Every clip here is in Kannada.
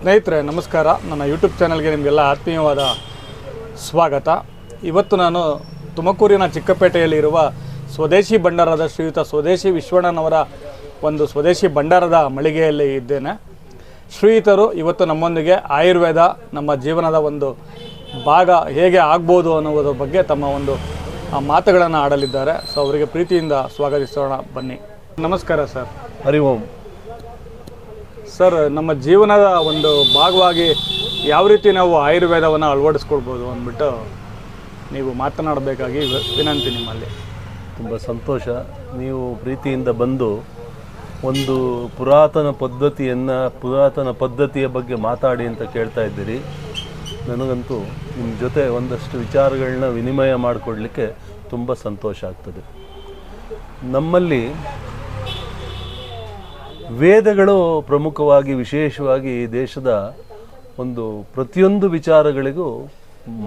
ಸ್ನೇಹಿತರೆ, ನಮಸ್ಕಾರ. ನನ್ನ ಯೂಟ್ಯೂಬ್ ಚಾನಲ್ಗೆ ನಿಮಗೆಲ್ಲ ಆತ್ಮೀಯವಾದ ಸ್ವಾಗತ. ಇವತ್ತು ನಾನು ತುಮಕೂರಿನ ಚಿಕ್ಕಪೇಟೆಯಲ್ಲಿರುವ ಸ್ವದೇಶಿ ಭಂಡಾರದ ಶ್ರೀಯುತ ಸ್ವದೇಶಿ ವಿಶ್ವಣ್ಣನವರ ಒಂದು ಸ್ವದೇಶಿ ಭಂಡಾರದ ಮಳಿಗೆಯಲ್ಲಿ ಇದ್ದೇನೆ. ಶ್ರೀಯುತರು ಇವತ್ತು ನಮ್ಮೊಂದಿಗೆ ಆಯುರ್ವೇದ, ನಮ್ಮ ಜೀವನದ ಒಂದು ಭಾಗ ಹೇಗೆ ಆಗ್ಬೋದು ಅನ್ನುವುದರ ಬಗ್ಗೆ ತಮ್ಮ ಒಂದು ಮಾತುಗಳನ್ನು ಆಡಲಿದ್ದಾರೆ. ಸೊ ಅವರಿಗೆ ಪ್ರೀತಿಯಿಂದ ಸ್ವಾಗತಿಸೋಣ. ಬನ್ನಿ. ನಮಸ್ಕಾರ, ಸರ್. ಹರಿ ಓಂ. ಸರ್, ನಮ್ಮ ಜೀವನದ ಒಂದು ಭಾಗವಾಗಿ ಯಾವ ರೀತಿ ನಾವು ಆಯುರ್ವೇದವನ್ನು ಅಳವಡಿಸ್ಕೊಳ್ಬೋದು ಅಂದ್ಬಿಟ್ಟು ನೀವು ಮಾತನಾಡಬೇಕಾಗಿ ವಿನಂತಿ ನಿಮ್ಮಲ್ಲಿ. ತುಂಬ ಸಂತೋಷ. ನೀವು ಪ್ರೀತಿಯಿಂದ ಬಂದು ಒಂದು ಪುರಾತನ ಪದ್ಧತಿಯನ್ನು, ಪುರಾತನ ಪದ್ಧತಿಯ ಬಗ್ಗೆ ಮಾತಾಡಿ ಅಂತ ಕೇಳ್ತಾ ಇದ್ದೀರಿ. ನನಗಂತೂ ನಿಮ್ಮ ಜೊತೆ ಒಂದಷ್ಟು ವಿಚಾರಗಳನ್ನ ವಿನಿಮಯ ಮಾಡಿಕೊಡ್ಲಿಕ್ಕೆ ತುಂಬ ಸಂತೋಷ ಆಗ್ತದೆ. ನಮ್ಮಲ್ಲಿ ವೇದಗಳು ಪ್ರಮುಖವಾಗಿ, ವಿಶೇಷವಾಗಿ ದೇಶದ ಒಂದು ಪ್ರತಿಯೊಂದು ವಿಚಾರಗಳಿಗೂ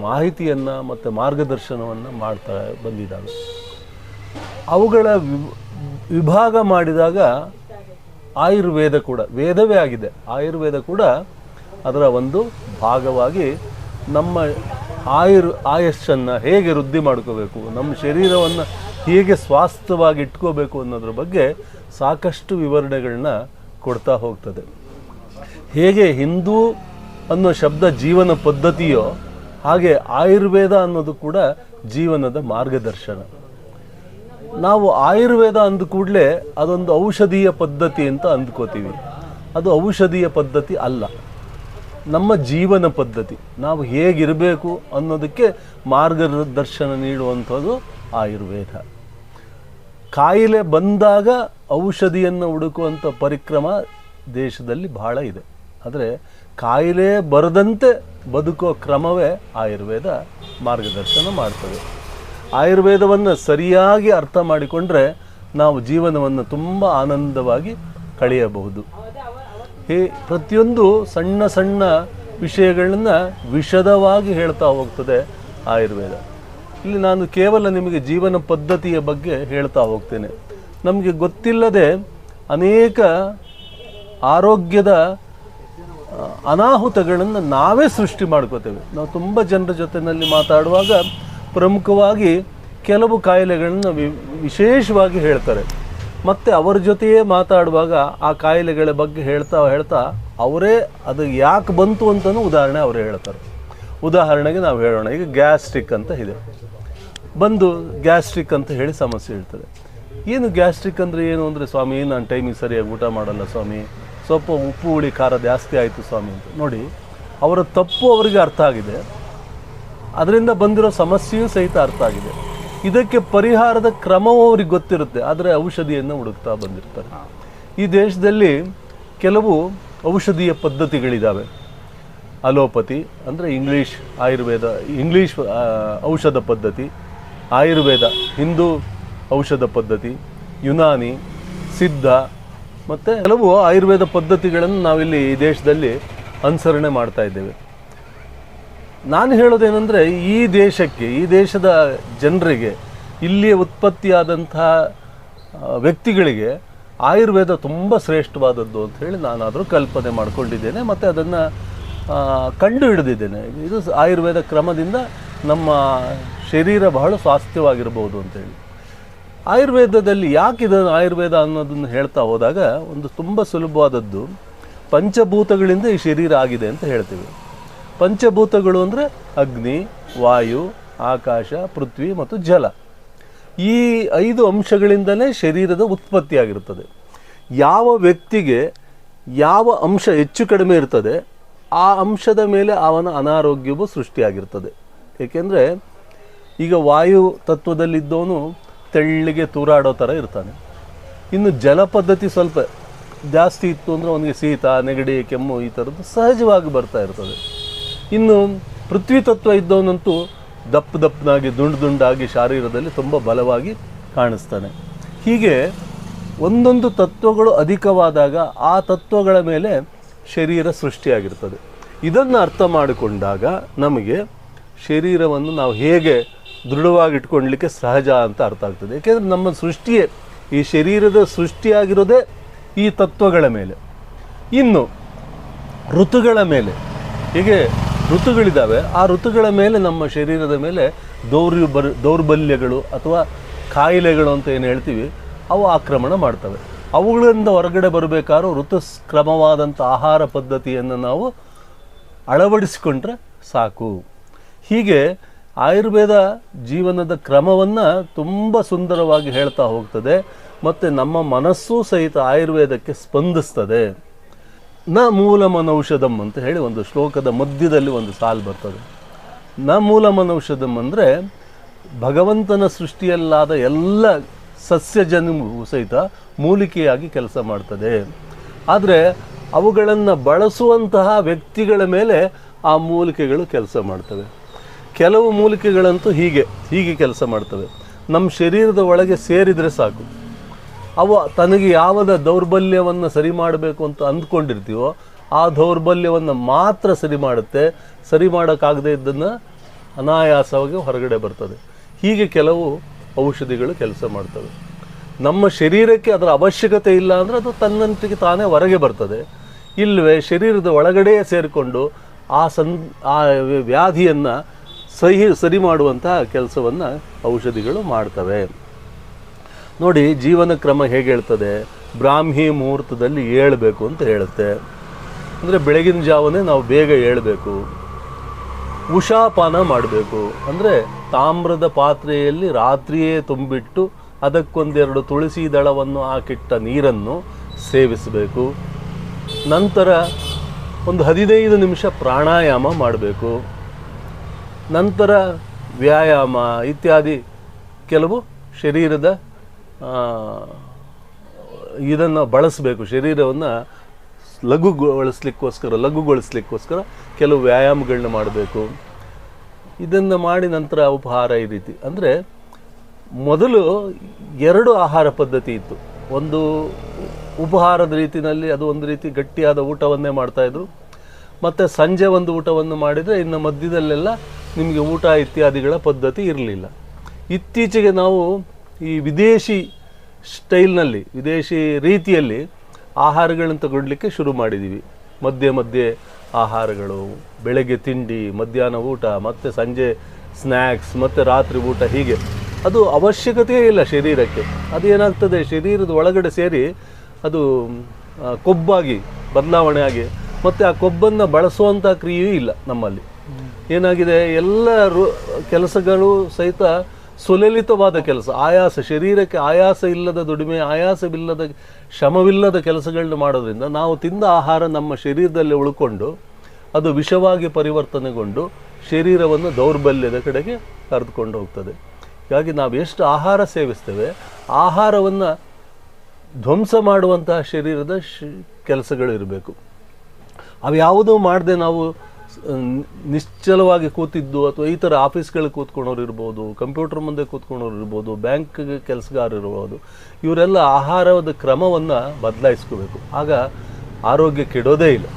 ಮಾಹಿತಿಯನ್ನು ಮತ್ತು ಮಾರ್ಗದರ್ಶನವನ್ನು ಮಾಡ್ತಾ ಬಂದಿದ್ದಾವೆ. ಅವುಗಳ ವಿಭ- ವಿಭಾಗ ಮಾಡಿದಾಗ ಆಯುರ್ವೇದ ಕೂಡ, ವೇದವೇ ಆಗಿದೆ. ಆಯುರ್ವೇದ ಕೂಡ ಅದರ ಒಂದು ಭಾಗವಾಗಿ ನಮ್ಮ ಆಯುರ್, ಆಯಸ್ಸನ್ನು ಹೇಗೆ ವೃದ್ಧಿ ಮಾಡ್ಕೋಬೇಕು, ನಮ್ಮ ಶರೀರವನ್ನು ಹೇಗೆ ಸ್ವಾಸ್ಥ್ಯವಾಗಿ ಇಟ್ಕೋಬೇಕು ಅನ್ನೋದ್ರ ಬಗ್ಗೆ ಸಾಕಷ್ಟು ವಿವರಣೆಗಳನ್ನ ಕೊಡ್ತಾ ಹೋಗ್ತದೆ. ಹೇಗೆ ಹಿಂದೂ ಅನ್ನೋ ಶಬ್ದ ಜೀವನ ಪದ್ಧತಿಯೋ ಹಾಗೆ ಆಯುರ್ವೇದ ಅನ್ನೋದು ಕೂಡ ಜೀವನದ ಮಾರ್ಗದರ್ಶನ. ನಾವು ಆಯುರ್ವೇದ ಅಂದ ಕೂಡಲೇ ಅದೊಂದು ಔಷಧೀಯ ಪದ್ಧತಿ ಅಂತ ಅಂದ್ಕೋತೀವಿ. ಅದು ಔಷಧೀಯ ಪದ್ಧತಿ ಅಲ್ಲ. ನಮ್ಮ ಜೀವನ ಪದ್ಧತಿ. ನಾವು ಹೇಗಿರಬೇಕು ಅನ್ನೋದಕ್ಕೆ ಮಾರ್ಗದರ್ಶನ ನೀಡುವಂಥದ್ದು ಆಯುರ್ವೇದ. ಕಾಯಿಲೆ ಬಂದಾಗ ಔಷಧಿಯನ್ನು ಹುಡುಕುವಂಥ ಪರಿಕ್ರಮ ದೇಶದಲ್ಲಿ ಬಹಳ ಇದೆ. ಆದರೆ ಕಾಯಿಲೆ ಬರದಂತೆ ಬದುಕೋ ಕ್ರಮವೇ ಆಯುರ್ವೇದ ಮಾರ್ಗದರ್ಶನ ಮಾಡ್ತದೆ. ಆಯುರ್ವೇದವನ್ನು ಸರಿಯಾಗಿ ಅರ್ಥ ಮಾಡಿಕೊಂಡ್ರೆ ನಾವು ಜೀವನವನ್ನು ತುಂಬ ಆನಂದವಾಗಿ ಕಳೆಯಬಹುದು. ಹೇ, ಪ್ರತಿಯೊಂದು ಸಣ್ಣ ಸಣ್ಣ ವಿಷಯಗಳನ್ನು ವಿಷದವಾಗಿ ಹೇಳ್ತಾ ಹೋಗ್ತದೆ ಆಯುರ್ವೇದ. ಇಲ್ಲಿ ನಾನು ಕೇವಲ ನಿಮಗೆ ಜೀವನ ಪದ್ಧತಿಯ ಬಗ್ಗೆ ಹೇಳ್ತಾ ಹೋಗ್ತೇನೆ. ನಮಗೆ ಗೊತ್ತಿಲ್ಲದೆ ಅನೇಕ ಆರೋಗ್ಯದ ಅನಾಹುತಗಳನ್ನು ನಾವೇ ಸೃಷ್ಟಿ ಮಾಡ್ಕೋತೇವೆ. ನಾವು ತುಂಬ ಜನರ ಜೊತೆಯಲ್ಲಿ ಮಾತಾಡುವಾಗ ಪ್ರಮುಖವಾಗಿ ಕೆಲವು ಕಾಯಿಲೆಗಳನ್ನು ವಿಶೇಷವಾಗಿ ಹೇಳ್ತಾರೆ. ಮತ್ತು ಅವರ ಜೊತೆಯೇ ಮಾತಾಡುವಾಗ ಆ ಕಾಯಿಲೆಗಳ ಬಗ್ಗೆ ಹೇಳ್ತಾ ಹೇಳ್ತಾ ಅವರೇ ಅದು ಯಾಕೆ ಬಂತು ಅಂತಲೂ ಉದಾಹರಣೆ ಅವರು ಹೇಳ್ತಾರೆ. ಉದಾಹರಣೆಗೆ ನಾವು ಹೇಳೋಣ, ಈಗ ಗ್ಯಾಸ್ಟ್ರಿಕ್ ಅಂತ ಇದೆ. ಬಂದು ಗ್ಯಾಸ್ಟ್ರಿಕ್ ಅಂತ ಹೇಳಿ ಸಮಸ್ಯೆ ಹೇಳ್ತಾರೆ ಏನು ಗ್ಯಾಸ್ಟ್ರಿಕ್ ಅಂದರೆ ಏನು ಅಂದರೆ ಸ್ವಾಮಿ ನಾನು ಟೈಮಿಗೆ ಸರಿಯಾಗಿ ಊಟ ಮಾಡಲ್ಲ ಸ್ವಾಮಿ, ಸ್ವಲ್ಪ ಉಪ್ಪು, ಹುಳಿ, ಖಾರ ಜಾಸ್ತಿ ಆಯಿತು ಸ್ವಾಮಿ ಅಂತ. ನೋಡಿ, ಅವರ ತಪ್ಪು ಅವರಿಗೆ ಅರ್ಥ ಆಗಿದೆ. ಅದರಿಂದ ಬಂದಿರೋ ಸಮಸ್ಯೆಯೂ ಸಹಿತ ಅರ್ಥ ಆಗಿದೆ. ಇದಕ್ಕೆ ಪರಿಹಾರದ ಕ್ರಮವೂ ಅವ್ರಿಗೆ ಗೊತ್ತಿರುತ್ತೆ. ಆದರೆ ಔಷಧಿಯನ್ನು ಹುಡುಕ್ತಾ ಬಂದಿರ್ತಾರೆ. ಈ ದೇಶದಲ್ಲಿ ಕೆಲವು ಔಷಧೀಯ ಪದ್ಧತಿಗಳಿದ್ದಾವೆ ಅಲೋಪತಿ ಅಂದರೆ ಇಂಗ್ಲೀಷ್ ಆಯುರ್ವೇದ, ಇಂಗ್ಲೀಷ್ ಔಷಧ ಪದ್ಧತಿ. ಆಯುರ್ವೇದ, ಹಿಂದೂ ಔಷಧ ಪದ್ಧತಿ, ಯುನಾನಿ, ಸಿದ್ಧ ಮತ್ತು ಕೆಲವು ಆಯುರ್ವೇದ ಪದ್ಧತಿಗಳನ್ನು ನಾವಿಲ್ಲಿ ಈ ದೇಶದಲ್ಲಿ ಅನುಸರಣೆ ಮಾಡ್ತಾ ಇದ್ದೇವೆ. ನಾನು ಹೇಳೋದೇನೆಂದರೆ ಈ ದೇಶಕ್ಕೆ, ಈ ದೇಶದ ಜನರಿಗೆ ಇಲ್ಲಿ ಉತ್ಪತ್ತಿಯಾದಂತಹ ವ್ಯಕ್ತಿಗಳಿಗೆ ಆಯುರ್ವೇದ ತುಂಬ ಶ್ರೇಷ್ಠವಾದದ್ದು ಅಂತ ಹೇಳಿ ನಾನಾದರೂ ಕಲ್ಪನೆ ಮಾಡಿಕೊಂಡಿದ್ದೇನೆ ಮತ್ತು ಅದನ್ನು ಕಂಡು ಹಿಡಿದಿದ್ದೇನೆ. ಇದು ಆಯುರ್ವೇದ ಕ್ರಮದಿಂದ ನಮ್ಮ ಶರೀರ ಬಹಳ ಸ್ವಾಸ್ಥ್ಯವಾಗಿರ್ಬೋದು ಅಂತೇಳಿ ಆಯುರ್ವೇದದಲ್ಲಿ ಯಾಕೆ ಇದನ್ನು ಆಯುರ್ವೇದ ಅನ್ನೋದನ್ನು ಹೇಳ್ತಾ ಹೋದಾಗ ಒಂದು ತುಂಬ ಸುಲಭವಾದದ್ದು ಪಂಚಭೂತಗಳಿಂದ ಈ ಶರೀರ ಆಗಿದೆ ಅಂತ ಹೇಳ್ತೀವಿ. ಪಂಚಭೂತಗಳು ಅಂದರೆ ಅಗ್ನಿ, ವಾಯು, ಆಕಾಶ, ಪೃಥ್ವಿ ಮತ್ತು ಜಲ. ಈ ಐದು ಅಂಶಗಳಿಂದಲೇ ಶರೀರದ ಉತ್ಪತ್ತಿಯಾಗಿರುತ್ತದೆ ಯಾವ ವ್ಯಕ್ತಿಗೆ ಯಾವ ಅಂಶ ಹೆಚ್ಚು ಕಡಿಮೆ ಇರ್ತದೆ, ಆ ಅಂಶದ ಮೇಲೆ ಅವನ ಅನಾರೋಗ್ಯವು ಸೃಷ್ಟಿಯಾಗಿರ್ತದೆ. ಏಕೆಂದರೆ ಈಗ ವಾಯು ತತ್ವದಲ್ಲಿದ್ದವನು ತೆಳ್ಳಿಗೆ ತೂರಾಡೋ ಥರ ಇರ್ತಾನೆ. ಇನ್ನು ಜಲ ಪದ್ಧತಿ ಸ್ವಲ್ಪ ಜಾಸ್ತಿ ಇತ್ತು ಅಂದರೆ ಅವನಿಗೆ ಶೀತ, ನೆಗಡಿ, ಕೆಮ್ಮು ಈ ಥರದ್ದು ಸಹಜವಾಗಿ ಬರ್ತಾ ಇರ್ತದೆ. ಇನ್ನು ಪೃಥ್ವಿ ತತ್ವ ಇದ್ದವನಂತೂ ದಪ್ಪ ದಪ್ಪನಾಗಿ ದುಂಡು ದುಂಡಾಗಿ ಶಾರೀರದಲ್ಲಿ ತುಂಬ ಬಲವಾಗಿ ಕಾಣಿಸ್ತಾನೆ. ಹೀಗೆ ಒಂದೊಂದು ತತ್ವಗಳು ಅಧಿಕವಾದಾಗ ಆ ತತ್ವಗಳ ಮೇಲೆ ಶರೀರ ಸೃಷ್ಟಿಯಾಗಿರ್ತದೆ. ಇದನ್ನು ಅರ್ಥ ಮಾಡಿಕೊಂಡಾಗ ನಮಗೆ ಶರೀರವನ್ನು ನಾವು ಹೇಗೆ ದೃಢವಾಗಿ ಇಟ್ಕೊಳ್ಲಿಕ್ಕೆ ಸಹಜ ಅಂತ ಅರ್ಥ ಆಗ್ತದೆ. ಏಕೆಂದರೆ ನಮ್ಮ ಸೃಷ್ಟಿಯೇ, ಈ ಶರೀರದ ಸೃಷ್ಟಿಯಾಗಿರೋದೇ ಈ ತತ್ವಗಳ ಮೇಲೆ. ಇನ್ನು ಋತುಗಳ ಮೇಲೆ, ಹೀಗೆ ಋತುಗಳಿದ್ದಾವೆ, ಆ ಋತುಗಳ ಮೇಲೆ ನಮ್ಮ ಶರೀರದ ಮೇಲೆ ದೌರ್ಯ ಬರ್, ದೌರ್ಬಲ್ಯಗಳು ಅಥವಾ ಕಾಯಿಲೆಗಳು ಅಂತ ಏನು ಹೇಳ್ತೀವಿ, ಅವು ಆಕ್ರಮಣ ಮಾಡ್ತವೆ. ಅವುಗಳಿಂದ ಹೊರಗಡೆ ಬರಬೇಕಾದ್ರೂ ಋತುಕ್ರಮವಾದಂಥ ಆಹಾರ ಪದ್ಧತಿಯನ್ನು ನಾವು ಅಳವಡಿಸಿಕೊಂಡ್ರೆ ಸಾಕು. ಹೀಗೆ ಆಯುರ್ವೇದ ಜೀವನದ ಕ್ರಮವನ್ನು ತುಂಬ ಸುಂದರವಾಗಿ ಹೇಳ್ತಾ ಹೋಗ್ತದೆ, ಮತ್ತು ನಮ್ಮ ಮನಸ್ಸೂ ಸಹಿತ ಆಯುರ್ವೇದಕ್ಕೆ ಸ್ಪಂದಿಸ್ತದೆ. ನ ಮೂಲಮನೌಷಧಂ ಅಂತ ಹೇಳಿ ಒಂದು ಶ್ಲೋಕದ ಮಧ್ಯದಲ್ಲಿ ಒಂದು ಸಾಲು ಬರ್ತದೆ. ನ ಮೂಲಮನೌಷಧಂ ಅಂದರೆ ಭಗವಂತನ ಸೃಷ್ಟಿಯಲ್ಲಾದ ಎಲ್ಲ ಸಸ್ಯಜನ್ಮವು ಸಹಿತ ಮೂಲಿಕೆಯಾಗಿ ಕೆಲಸ ಮಾಡ್ತದೆ. ಆದರೆ ಅವುಗಳನ್ನು ಬಳಸುವಂತಹ ವ್ಯಕ್ತಿಗಳ ಮೇಲೆ ಆ ಮೂಲಿಕೆಗಳು ಕೆಲಸ ಮಾಡ್ತವೆ. ಕೆಲವು ಮೂಲಿಕೆಗಳಂತೂ ಹೀಗೆ ಹೀಗೆ ಕೆಲಸ ಮಾಡ್ತವೆ. ನಮ್ಮ ಶರೀರದ ಒಳಗೆ ಸೇರಿದರೆ ಸಾಕು. ಅವು ತನಗೆ ಯಾವದ ದೌರ್ಬಲ್ಯವನ್ನು ಸರಿ ಮಾಡಬೇಕು ಅಂತ ಅಂದ್ಕೊಂಡಿರ್ತೀವೋ, ಆ ದೌರ್ಬಲ್ಯವನ್ನು ಮಾತ್ರ ಸರಿ ಮಾಡುತ್ತೆ, ಸರಿ ಮಾಡೋಕ್ಕಾಗದೇ ಇದ್ದನ್ನು ಅನಾಯಾಸವಾಗಿ ಹೊರಗಡೆ ಬರ್ತದೆ. ಹೀಗೆ ಕೆಲವು ಔಷಧಿಗಳು ಕೆಲಸ ಮಾಡ್ತವೆ. ನಮ್ಮ ಶರೀರಕ್ಕೆ ಅದರ ಅವಶ್ಯಕತೆ ಇಲ್ಲ ಅಂದರೆ ಅದು ತನ್ನಂತಿಗೆ ತಾನೇ ಹೊರಗೆ ಬರ್ತದೆ. ಇಲ್ಲವೇ ಶರೀರದ ಒಳಗಡೆಯೇ ಸೇರಿಕೊಂಡು ಆ ಸನ್, ಆ ವ್ಯಾಧಿಯನ್ನು ಸಹಿ, ಸರಿ ಮಾಡುವಂತಹ ಕೆಲಸವನ್ನು ಔಷಧಿಗಳು ಮಾಡ್ತವೆ. ನೋಡಿ, ಜೀವನ ಕ್ರಮ ಹೇಗೆ ಹೇಳ್ತದೆ? ಬ್ರಾಹ್ಮಿ ಮುಹೂರ್ತದಲ್ಲಿ ಏಳಬೇಕು ಅಂತ ಹೇಳುತ್ತೆ. ಅಂದರೆ ಬೆಳಗಿನ ಜಾವನೇ ನಾವು ಬೇಗ ಏಳಬೇಕು. ಉಷಾಪಾನ ಮಾಡಬೇಕು. ಅಂದರೆ ತಾಮ್ರದ ಪಾತ್ರೆಯಲ್ಲಿ ರಾತ್ರಿಯೇ ತುಂಬಿಟ್ಟು ಅದಕ್ಕೊಂದೆರಡು ತುಳಸಿ ದಳವನ್ನು ಹಾಕಿಟ್ಟ ನೀರನ್ನು ಸೇವಿಸಬೇಕು. ನಂತರ ಒಂದು ಹದಿನೈದು ನಿಮಿಷ ಪ್ರಾಣಾಯಾಮ ಮಾಡಬೇಕು. ನಂತರ ವ್ಯಾಯಾಮ ಇತ್ಯಾದಿ ಕೆಲವು ಶರೀರದ ಇದನ್ನು ಬಳಸಬೇಕು. ಶರೀರವನ್ನು ಲಘುಗೊಳಿಸ್ಲಿಕ್ಕೋಸ್ಕರ ಲಘುಗೊಳಿಸ್ಲಿಕ್ಕೋಸ್ಕರ ಕೆಲವು ವ್ಯಾಯಾಮಗಳನ್ನ ಮಾಡಬೇಕು. ಇದನ್ನು ಮಾಡಿ ನಂತರ ಉಪಹಾರ ಈ ರೀತಿ. ಅಂದರೆ ಮೊದಲು ಎರಡು ಆಹಾರ ಪದ್ಧತಿ ಇತ್ತು. ಒಂದು ಉಪಹಾರದ ರೀತಿಯಲ್ಲಿ ಅದು ಒಂದು ರೀತಿ ಗಟ್ಟಿಯಾದ ಊಟವನ್ನೇ ಮಾಡ್ತಾಯಿದ್ರು ಮತ್ತು ಸಂಜೆ ಒಂದು ಊಟವನ್ನು ಮಾಡಿದರೆ ಇನ್ನು ಮಧ್ಯದಲ್ಲೆಲ್ಲ ನಿಮಗೆ ಊಟ ಇತ್ಯಾದಿಗಳ ಪದ್ಧತಿ ಇರಲಿಲ್ಲ. ಇತ್ತೀಚೆಗೆ ನಾವು ಈ ವಿದೇಶಿ ಸ್ಟೈಲ್ನಲ್ಲಿ, ವಿದೇಶಿ ರೀತಿಯಲ್ಲಿ ಆಹಾರಗಳನ್ನು ತಗೊಳ್ಲಿಕ್ಕೆ ಶುರು ಮಾಡಿದ್ದೀವಿ ಮಧ್ಯೆ ಮಧ್ಯೆ ಆಹಾರಗಳು, ಬೆಳಗ್ಗೆ ತಿಂಡಿ, ಮಧ್ಯಾಹ್ನ ಊಟ, ಮತ್ತು ಸಂಜೆ ಸ್ನ್ಯಾಕ್ಸ್ ಮತ್ತು ರಾತ್ರಿ ಊಟ ಹೀಗೆ. ಅದು ಅವಶ್ಯಕತೆಯೇ ಇಲ್ಲ ಶರೀರಕ್ಕೆ. ಅದು ಏನಾಗ್ತದೆ, ಶರೀರದ ಒಳಗಡೆ ಸೇರಿ ಅದು ಕೊಬ್ಬಾಗಿ, ಬದಲಾವಣೆ ಆಗಿ ಮತ್ತು ಆ ಕೊಬ್ಬನ್ನು ಬಳಸುವಂಥ ಕ್ರಿಯೆಯೂ ಇಲ್ಲ ನಮ್ಮಲ್ಲಿ. ಏನಾಗಿದೆ? ಎಲ್ಲ ರು- ಕೆಲಸಗಳು ಸಹಿತ ಸುಲಲಿತವಾದ ಕೆಲಸ. ಆಯಾಸ, ಶರೀರಕ್ಕೆ ಆಯಾಸ ಇಲ್ಲದ ದುಡಿಮೆ, ಆಯಾಸವಿಲ್ಲದ ಶ್ರಮವಿಲ್ಲದ ಕೆಲಸಗಳನ್ನ ಮಾಡೋದ್ರಿಂದ ನಾವು ತಿಂದ ಆಹಾರ ನಮ್ಮ ಶರೀರದಲ್ಲಿ ಉಳ್ಕೊಂಡು ಅದು ವಿಷವಾಗಿ ಪರಿವರ್ತನೆಗೊಂಡು ಶರೀರವನ್ನು ದೌರ್ಬಲ್ಯದ ಕಡೆಗೆ ಕರೆದುಕೊಂಡು ಹೋಗ್ತದೆ. ಹೀಗಾಗಿ ನಾವು ಎಷ್ಟು ಆಹಾರ ಸೇವಿಸ್ತೇವೆ, ಆಹಾರವನ್ನು ಧ್ವಂಸ ಮಾಡುವಂತಹ ಶರೀರದ ಶ್, ಕೆಲಸಗಳು ಇರಬೇಕು. ಅವು ಯಾವುದೂ ಮಾಡದೆ ನಾವು ನಿಶ್ಚಲವಾಗಿ ಕೂತಿದ್ದು ಅಥವಾ ಈ ಥರ ಆಫೀಸ್ಗಳಿಗೆ ಕೂತ್ಕೊಳೋರು ಇರ್ಬೋದು, ಕಂಪ್ಯೂಟರ್ ಮುಂದೆ ಕೂತ್ಕೊಳೋರು ಇರ್ಬೋದು, ಬ್ಯಾಂಕ್ ಕೆಲಸಗಾರರು ಇರ್ಬೋದು, ಇವರೆಲ್ಲ ಆಹಾರದ ಕ್ರಮವನ್ನು ಬದಲಾಯಿಸ್ಕೋಬೇಕು. ಆಗ ಆರೋಗ್ಯ ಕೆಡೋದೇ ಇಲ್ಲ.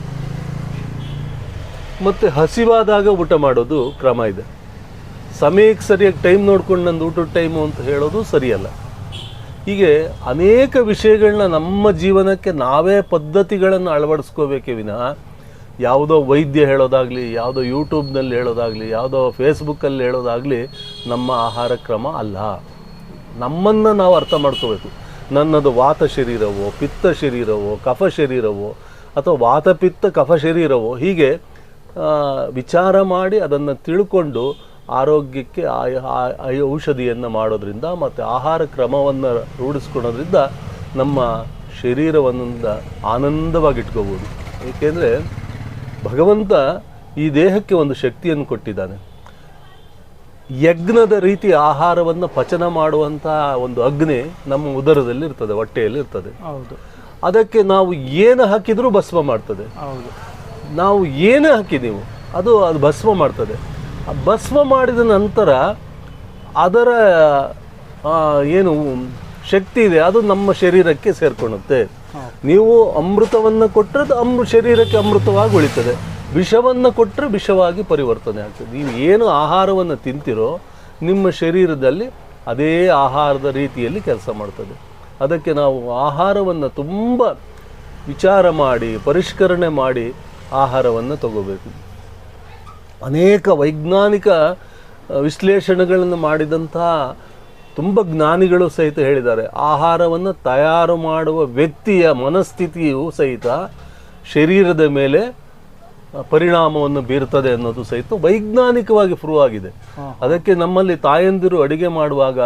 ಮತ್ತು ಹಸಿವಾದಾಗ ಊಟ ಮಾಡೋದು ಕ್ರಮ ಇದೆ. ಸಮಯಕ್ಕೆ ಸರಿಯಾಗಿ ಟೈಮ್ ನೋಡ್ಕೊಂಡು ನಂದು ಊಟದ ಟೈಮು ಅಂತ ಹೇಳೋದು ಸರಿಯಲ್ಲ. ಹೀಗೆ ಅನೇಕ ವಿಷಯಗಳನ್ನ ನಮ್ಮ ಜೀವನಕ್ಕೆ ನಾವೇ ಪದ್ಧತಿಗಳನ್ನು ಅಳವಡಿಸ್ಕೋಬೇಕೇ ವಿನಃ ಯಾವುದೋ ವೈದ್ಯ ಹೇಳೋದಾಗಲಿ, ಯಾವುದೋ ಯೂಟ್ಯೂಬ್ನಲ್ಲಿ ಹೇಳೋದಾಗಲಿ, ಯಾವುದೋ ಫೇಸ್ಬುಕ್ಕಲ್ಲಿ ಹೇಳೋದಾಗಲಿ ನಮ್ಮ ಆಹಾರ ಕ್ರಮ ಅಲ್ಲ. ನಮ್ಮನ್ನು ನಾವು ಅರ್ಥ ಮಾಡ್ಕೋಬೇಕು. ನನ್ನದು ವಾತ ಶರೀರವೋ, ಪಿತ್ತ ಶರೀರವೋ, ಕಫ ಶರೀರವೋ, ಅಥವಾ ವಾತ, ಪಿತ್ತ, ಕಫ ಶರೀರವೋ, ಹೀಗೆ ವಿಚಾರ ಮಾಡಿ ಅದನ್ನು ತಿಳ್ಕೊಂಡು ಆರೋಗ್ಯಕ್ಕೆ ಔಷಧಿಯನ್ನು ಮಾಡೋದ್ರಿಂದ ಮತ್ತು ಆಹಾರ ಕ್ರಮವನ್ನು ರೂಢಿಸ್ಕೊಳೋದ್ರಿಂದ ನಮ್ಮ ಶರೀರವನ್ನು ಆನಂದವಾಗಿ ಇಟ್ಕೋಬೋದು ಏಕೆಂದರೆ ಭಗವಂತ ಈ ದೇಹಕ್ಕೆ ಒಂದು ಶಕ್ತಿಯನ್ನು ಕೊಟ್ಟಿದ್ದಾನೆ. ಯಜ್ಞದ ರೀತಿ ಆಹಾರವನ್ನು ಪಚನ ಮಾಡುವಂತಹ ಒಂದು ಅಗ್ನಿ ನಮ್ಮ ಉದರದಲ್ಲಿ ಇರ್ತದೆ ಹೊಟ್ಟೆಯಲ್ಲಿ ಇರ್ತದೆ. ಹೌದು. ಅದಕ್ಕೆ ನಾವು ಏನು ಹಾಕಿದ್ರೂ ಭಸ್ಮ ಮಾಡ್ತದೆ. ಹೌದು. ನಾವು ಏನೇ ಹಾಕಿದೀವು ಅದು ಅದು ಭಸ್ಮ ಮಾಡ್ತದೆ. ಆ ಭಸ್ಮ ಮಾಡಿದ ನಂತರ ಅದರ ಏನು ಶಕ್ತಿ ಇದೆ ಅದು ನಮ್ಮ ಶರೀರಕ್ಕೆ ಸೇರ್ಕೊಳ್ಳುತ್ತೆ. ನೀವು ಅಮೃತವನ್ನು ಕೊಟ್ಟರೆ ಅದು ಅಮೃ ಶರೀರಕ್ಕೆ ಅಮೃತವಾಗಿ ಉಳಿತದೆ. ವಿಷವನ್ನು ಕೊಟ್ಟರೆ ವಿಷವಾಗಿ ಪರಿವರ್ತನೆ ಆಗ್ತದೆ. ನೀವು ಏನು ಆಹಾರವನ್ನು ತಿಂತಿರೋ ನಿಮ್ಮ ಶರೀರದಲ್ಲಿ ಅದೇ ಆಹಾರದ ರೀತಿಯಲ್ಲಿ ಕೆಲಸ ಮಾಡ್ತದೆ. ಅದಕ್ಕೆ ನಾವು ಆಹಾರವನ್ನು ತುಂಬ ವಿಚಾರ ಮಾಡಿ, ಪರಿಷ್ಕರಣೆ ಮಾಡಿ ಆಹಾರವನ್ನು ತಗೋಬೇಕು. ಅನೇಕ ವೈಜ್ಞಾನಿಕ ವಿಶ್ಲೇಷಣೆಗಳನ್ನು ಮಾಡಿದಂತಹ ತುಂಬ ಜ್ಞಾನಿಗಳು ಸಹಿತ ಹೇಳಿದ್ದಾರೆ. ಆಹಾರವನ್ನು ತಯಾರು ಮಾಡುವ ವ್ಯಕ್ತಿಯ ಮನಸ್ಥಿತಿಯು ಸಹಿತ ಶರೀರದ ಮೇಲೆ ಪರಿಣಾಮವನ್ನು ಬೀರ್ತದೆ ಅನ್ನೋದು ಸಹಿತ ವೈಜ್ಞಾನಿಕವಾಗಿ ಪ್ರೂವ್ ಆಗಿದೆ. ಅದಕ್ಕೆ ನಮ್ಮಲ್ಲಿ ತಾಯಂದಿರು ಅಡಿಗೆ ಮಾಡುವಾಗ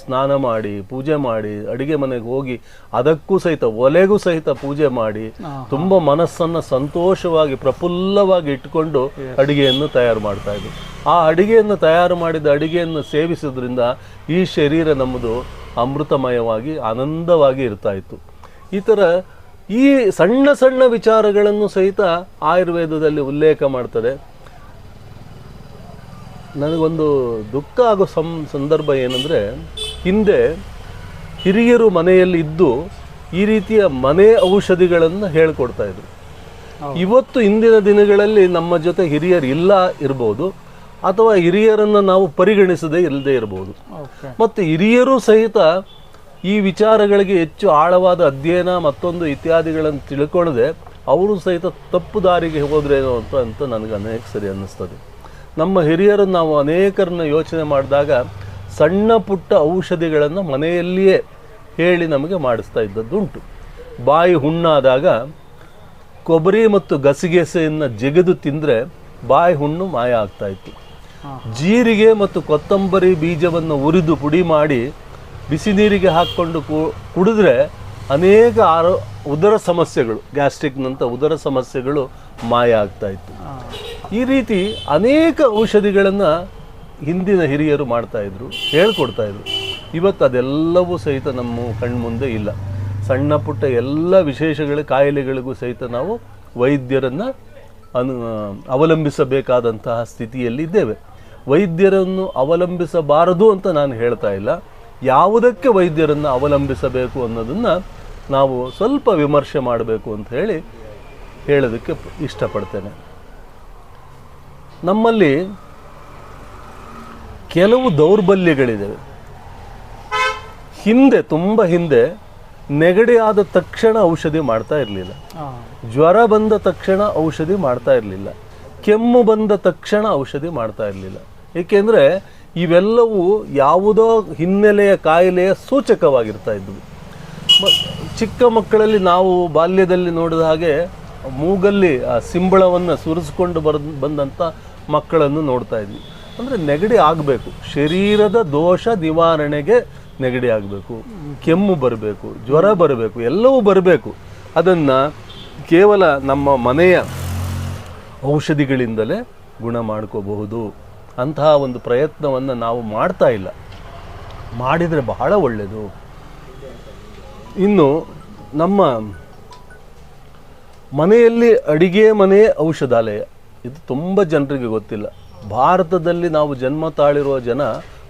ಸ್ನಾನ ಮಾಡಿ ಪೂಜೆ ಮಾಡಿ ಅಡಿಗೆ ಮನೆಗೆ ಹೋಗಿ ಅದಕ್ಕೂ ಸಹಿತ ಒಲೆಗೂ ಸಹಿತ ಪೂಜೆ ಮಾಡಿ ತುಂಬ ಮನಸ್ಸನ್ನು ಸಂತೋಷವಾಗಿ ಪ್ರಫುಲ್ಲವಾಗಿ ಇಟ್ಕೊಂಡು ಅಡುಗೆಯನ್ನು ತಯಾರು ಮಾಡ್ತಾ ಇದ್ರು ಆ ಅಡುಗೆಯನ್ನು ತಯಾರು ಮಾಡಿದ ಅಡುಗೆಯನ್ನು ಸೇವಿಸೋದ್ರಿಂದ ಈ ಶರೀರ ನಮ್ಮದು ಅಮೃತಮಯವಾಗಿ ಆನಂದವಾಗಿ ಇರ್ತಾ ಇತ್ತು. ಈ ಥರ ಈ ಸಣ್ಣ ಸಣ್ಣ ವಿಚಾರಗಳನ್ನು ಸಹಿತ ಆಯುರ್ವೇದದಲ್ಲಿ ಉಲ್ಲೇಖ ಮಾಡ್ತದೆ ನನಗೊಂದು ದುಃಖ ಆಗೋ ಸಂ ಸಂದರ್ಭ ಏನಂದರೆ ಹಿಂದೆ ಹಿರಿಯರು ಮನೆಯಲ್ಲಿ ಇದ್ದು ಈ ರೀತಿಯ ಮನೆ ಔಷಧಿಗಳನ್ನು ಹೇಳ್ಕೊಡ್ತಾ ಇದ್ರು. ಇವತ್ತು ಇಂದಿನ ದಿನಗಳಲ್ಲಿ ನಮ್ಮ ಜೊತೆ ಹಿರಿಯರು ಇಲ್ಲ ಇರ್ಬೋದು. ಅಥವಾ ಹಿರಿಯರನ್ನು ನಾವು ಪರಿಗಣಿಸದೇ ಇಲ್ಲದೆ ಇರಬಹುದು. ಮತ್ತು ಹಿರಿಯರು ಸಹಿತ ಈ ವಿಚಾರಗಳಿಗೆ ಹೆಚ್ಚು ಆಳವಾದ ಅಧ್ಯಯನ ಮತ್ತೊಂದು ಇತ್ಯಾದಿಗಳನ್ನು ತಿಳ್ಕೊಳ್ಳದೆ ಅವರು ಸಹಿತ ತಪ್ಪು ದಾರಿಗೆ ಹೋದ್ರೇನೋ ಅಂತ ಅಂತ ನನಗೆ ಅನೇಕ ಸರಿ ಅನ್ನಿಸ್ತದೆ. ನಮ್ಮ ಹಿರಿಯರನ್ನು ನಾವು ಅನೇಕರನ್ನ ಯೋಚನೆ ಮಾಡಿದಾಗ ಸಣ್ಣ ಪುಟ್ಟ ಔಷಧಿಗಳನ್ನು ಮನೆಯಲ್ಲಿಯೇ ಹೇಳಿ ನಮಗೆ ಮಾಡಿಸ್ತಾ ಇದ್ದದ್ದುಂಟು. ಬಾಯಿ ಹುಣ್ಣಾದಾಗ ಕೊಬ್ಬರಿ ಮತ್ತು ಗಸಗಸೆಯನ್ನು ಜಗೆದು ತಿಂದರೆ ಬಾಯಿ ಹುಣ್ಣು ಮಾಯ ಆಗ್ತಾ ಇತ್ತು. ಜೀರಿಗೆ ಮತ್ತು ಕೊತ್ತಂಬರಿ ಬೀಜವನ್ನು ಉರಿದು ಪುಡಿ ಮಾಡಿ ಬಿಸಿ ನೀರಿಗೆ ಹಾಕ್ಕೊಂಡು ಕು- ಕುಡಿದ್ರೆ ಅನೇಕ ಆರೋ ಉದರ ಸಮಸ್ಯೆಗಳು ಗ್ಯಾಸ್ಟ್ರಿಕ್ನಂಥ ಉದರ ಸಮಸ್ಯೆಗಳು ಮಾಯ ಆಗ್ತಾ ಇತ್ತು. ಈ ರೀತಿ ಅನೇಕ ಔಷಧಿಗಳನ್ನು ಹಿಂದಿನ ಹಿರಿಯರು ಮಾಡ್ತಾಯಿದ್ರು ಹೇಳ್ಕೊಡ್ತಾಯಿದ್ರು ಇವತ್ತು ಅದೆಲ್ಲವೂ ಸಹಿತ ನಮ್ಮ ಕಣ್ಮುಂದೆ ಇಲ್ಲ. ಸಣ್ಣ ಪುಟ್ಟ ಎಲ್ಲ ವಿಶೇಷಗಳ ಕಾಯಿಲೆಗಳಿಗೂ ಸಹಿತ ನಾವು ವೈದ್ಯರನ್ನು ಅನು ಅವಲಂಬಿಸಬೇಕಾದಂತಹ ಸ್ಥಿತಿಯಲ್ಲಿ ಇದ್ದೇವೆ ವೈದ್ಯರನ್ನು ಅವಲಂಬಿಸಬಾರದು ಅಂತ ನಾನು ಹೇಳ್ತಾ ಇಲ್ಲ. ಯಾವುದಕ್ಕೆ ವೈದ್ಯರನ್ನು ಅವಲಂಬಿಸಬೇಕು ಅನ್ನೋದನ್ನು ನಾವು ಸ್ವಲ್ಪ ವಿಮರ್ಶೆ ಮಾಡಬೇಕು ಅಂತ ಹೇಳಿ ಹೇಳೋದಕ್ಕೆ ಇಷ್ಟಪಡ್ತೇನೆ. ನಮ್ಮಲ್ಲಿ ಕೆಲವು ದೌರ್ಬಲ್ಯಗಳಿದ್ದಾವೆ ಹಿಂದೆ ತುಂಬ ಹಿಂದೆ ನೆಗಡಿ ಆದ ತಕ್ಷಣ ಔಷಧಿ ಮಾಡ್ತಾ ಇರಲಿಲ್ಲ. ಜ್ವರ ಬಂದ ತಕ್ಷಣ ಔಷಧಿ ಮಾಡ್ತಾ ಇರಲಿಲ್ಲ. ಕೆಮ್ಮು ಬಂದ ತಕ್ಷಣ ಔಷಧಿ ಮಾಡ್ತಾ ಇರಲಿಲ್ಲ. ಏಕೆಂದರೆ ಇವೆಲ್ಲವೂ ಯಾವುದೋ ಹಿನ್ನೆಲೆಯ ಕಾಯಿಲೆಯ ಸೂಚಕವಾಗಿರ್ತಾ ಇದ್ವು. ಚಿಕ್ಕ ಮಕ್ಕಳಲ್ಲಿ ನಾವು ಬಾಲ್ಯದಲ್ಲಿ ನೋಡಿದ ಹಾಗೆ ಮೂಗಲ್ಲಿ ಆ ಸಿಂಬಳವನ್ನು ಸುರಿಸ್ಕೊಂಡು ಬರ್ ಬಂದಂಥ ಮಕ್ಕಳನ್ನು ನೋಡ್ತಾ ಇದ್ವಿ. ಅಂದರೆ ನೆಗಡಿ ಆಗಬೇಕು. ಶರೀರದ ದೋಷ ನಿವಾರಣೆಗೆ ನೆಗಡಿ ಆಗಬೇಕು. ಕೆಮ್ಮು ಬರಬೇಕು, ಜ್ವರ ಬರಬೇಕು, ಎಲ್ಲವೂ ಬರಬೇಕು. ಅದನ್ನು ಕೇವಲ ನಮ್ಮ ಮನೆಯ ಔಷಧಿಗಳಿಂದಲೇ ಗುಣ ಮಾಡ್ಕೋಬಹುದು. ಅಂತಹ ಒಂದು ಪ್ರಯತ್ನವನ್ನು ನಾವು ಮಾಡ್ತಾ ಇಲ್ಲ. ಮಾಡಿದರೆ ಬಹಳ ಒಳ್ಳೆಯದು ಇನ್ನು ನಮ್ಮ ಮನೆಯಲ್ಲಿ ಅಡಿಗೆ ಮನೆ ಔಷಧಾಲಯ, ಇದು ತುಂಬ ಜನರಿಗೆ ಗೊತ್ತಿಲ್ಲ. ಭಾರತದಲ್ಲಿ ನಾವು ಜನ್ಮ ತಾಳಿರುವ ಜನ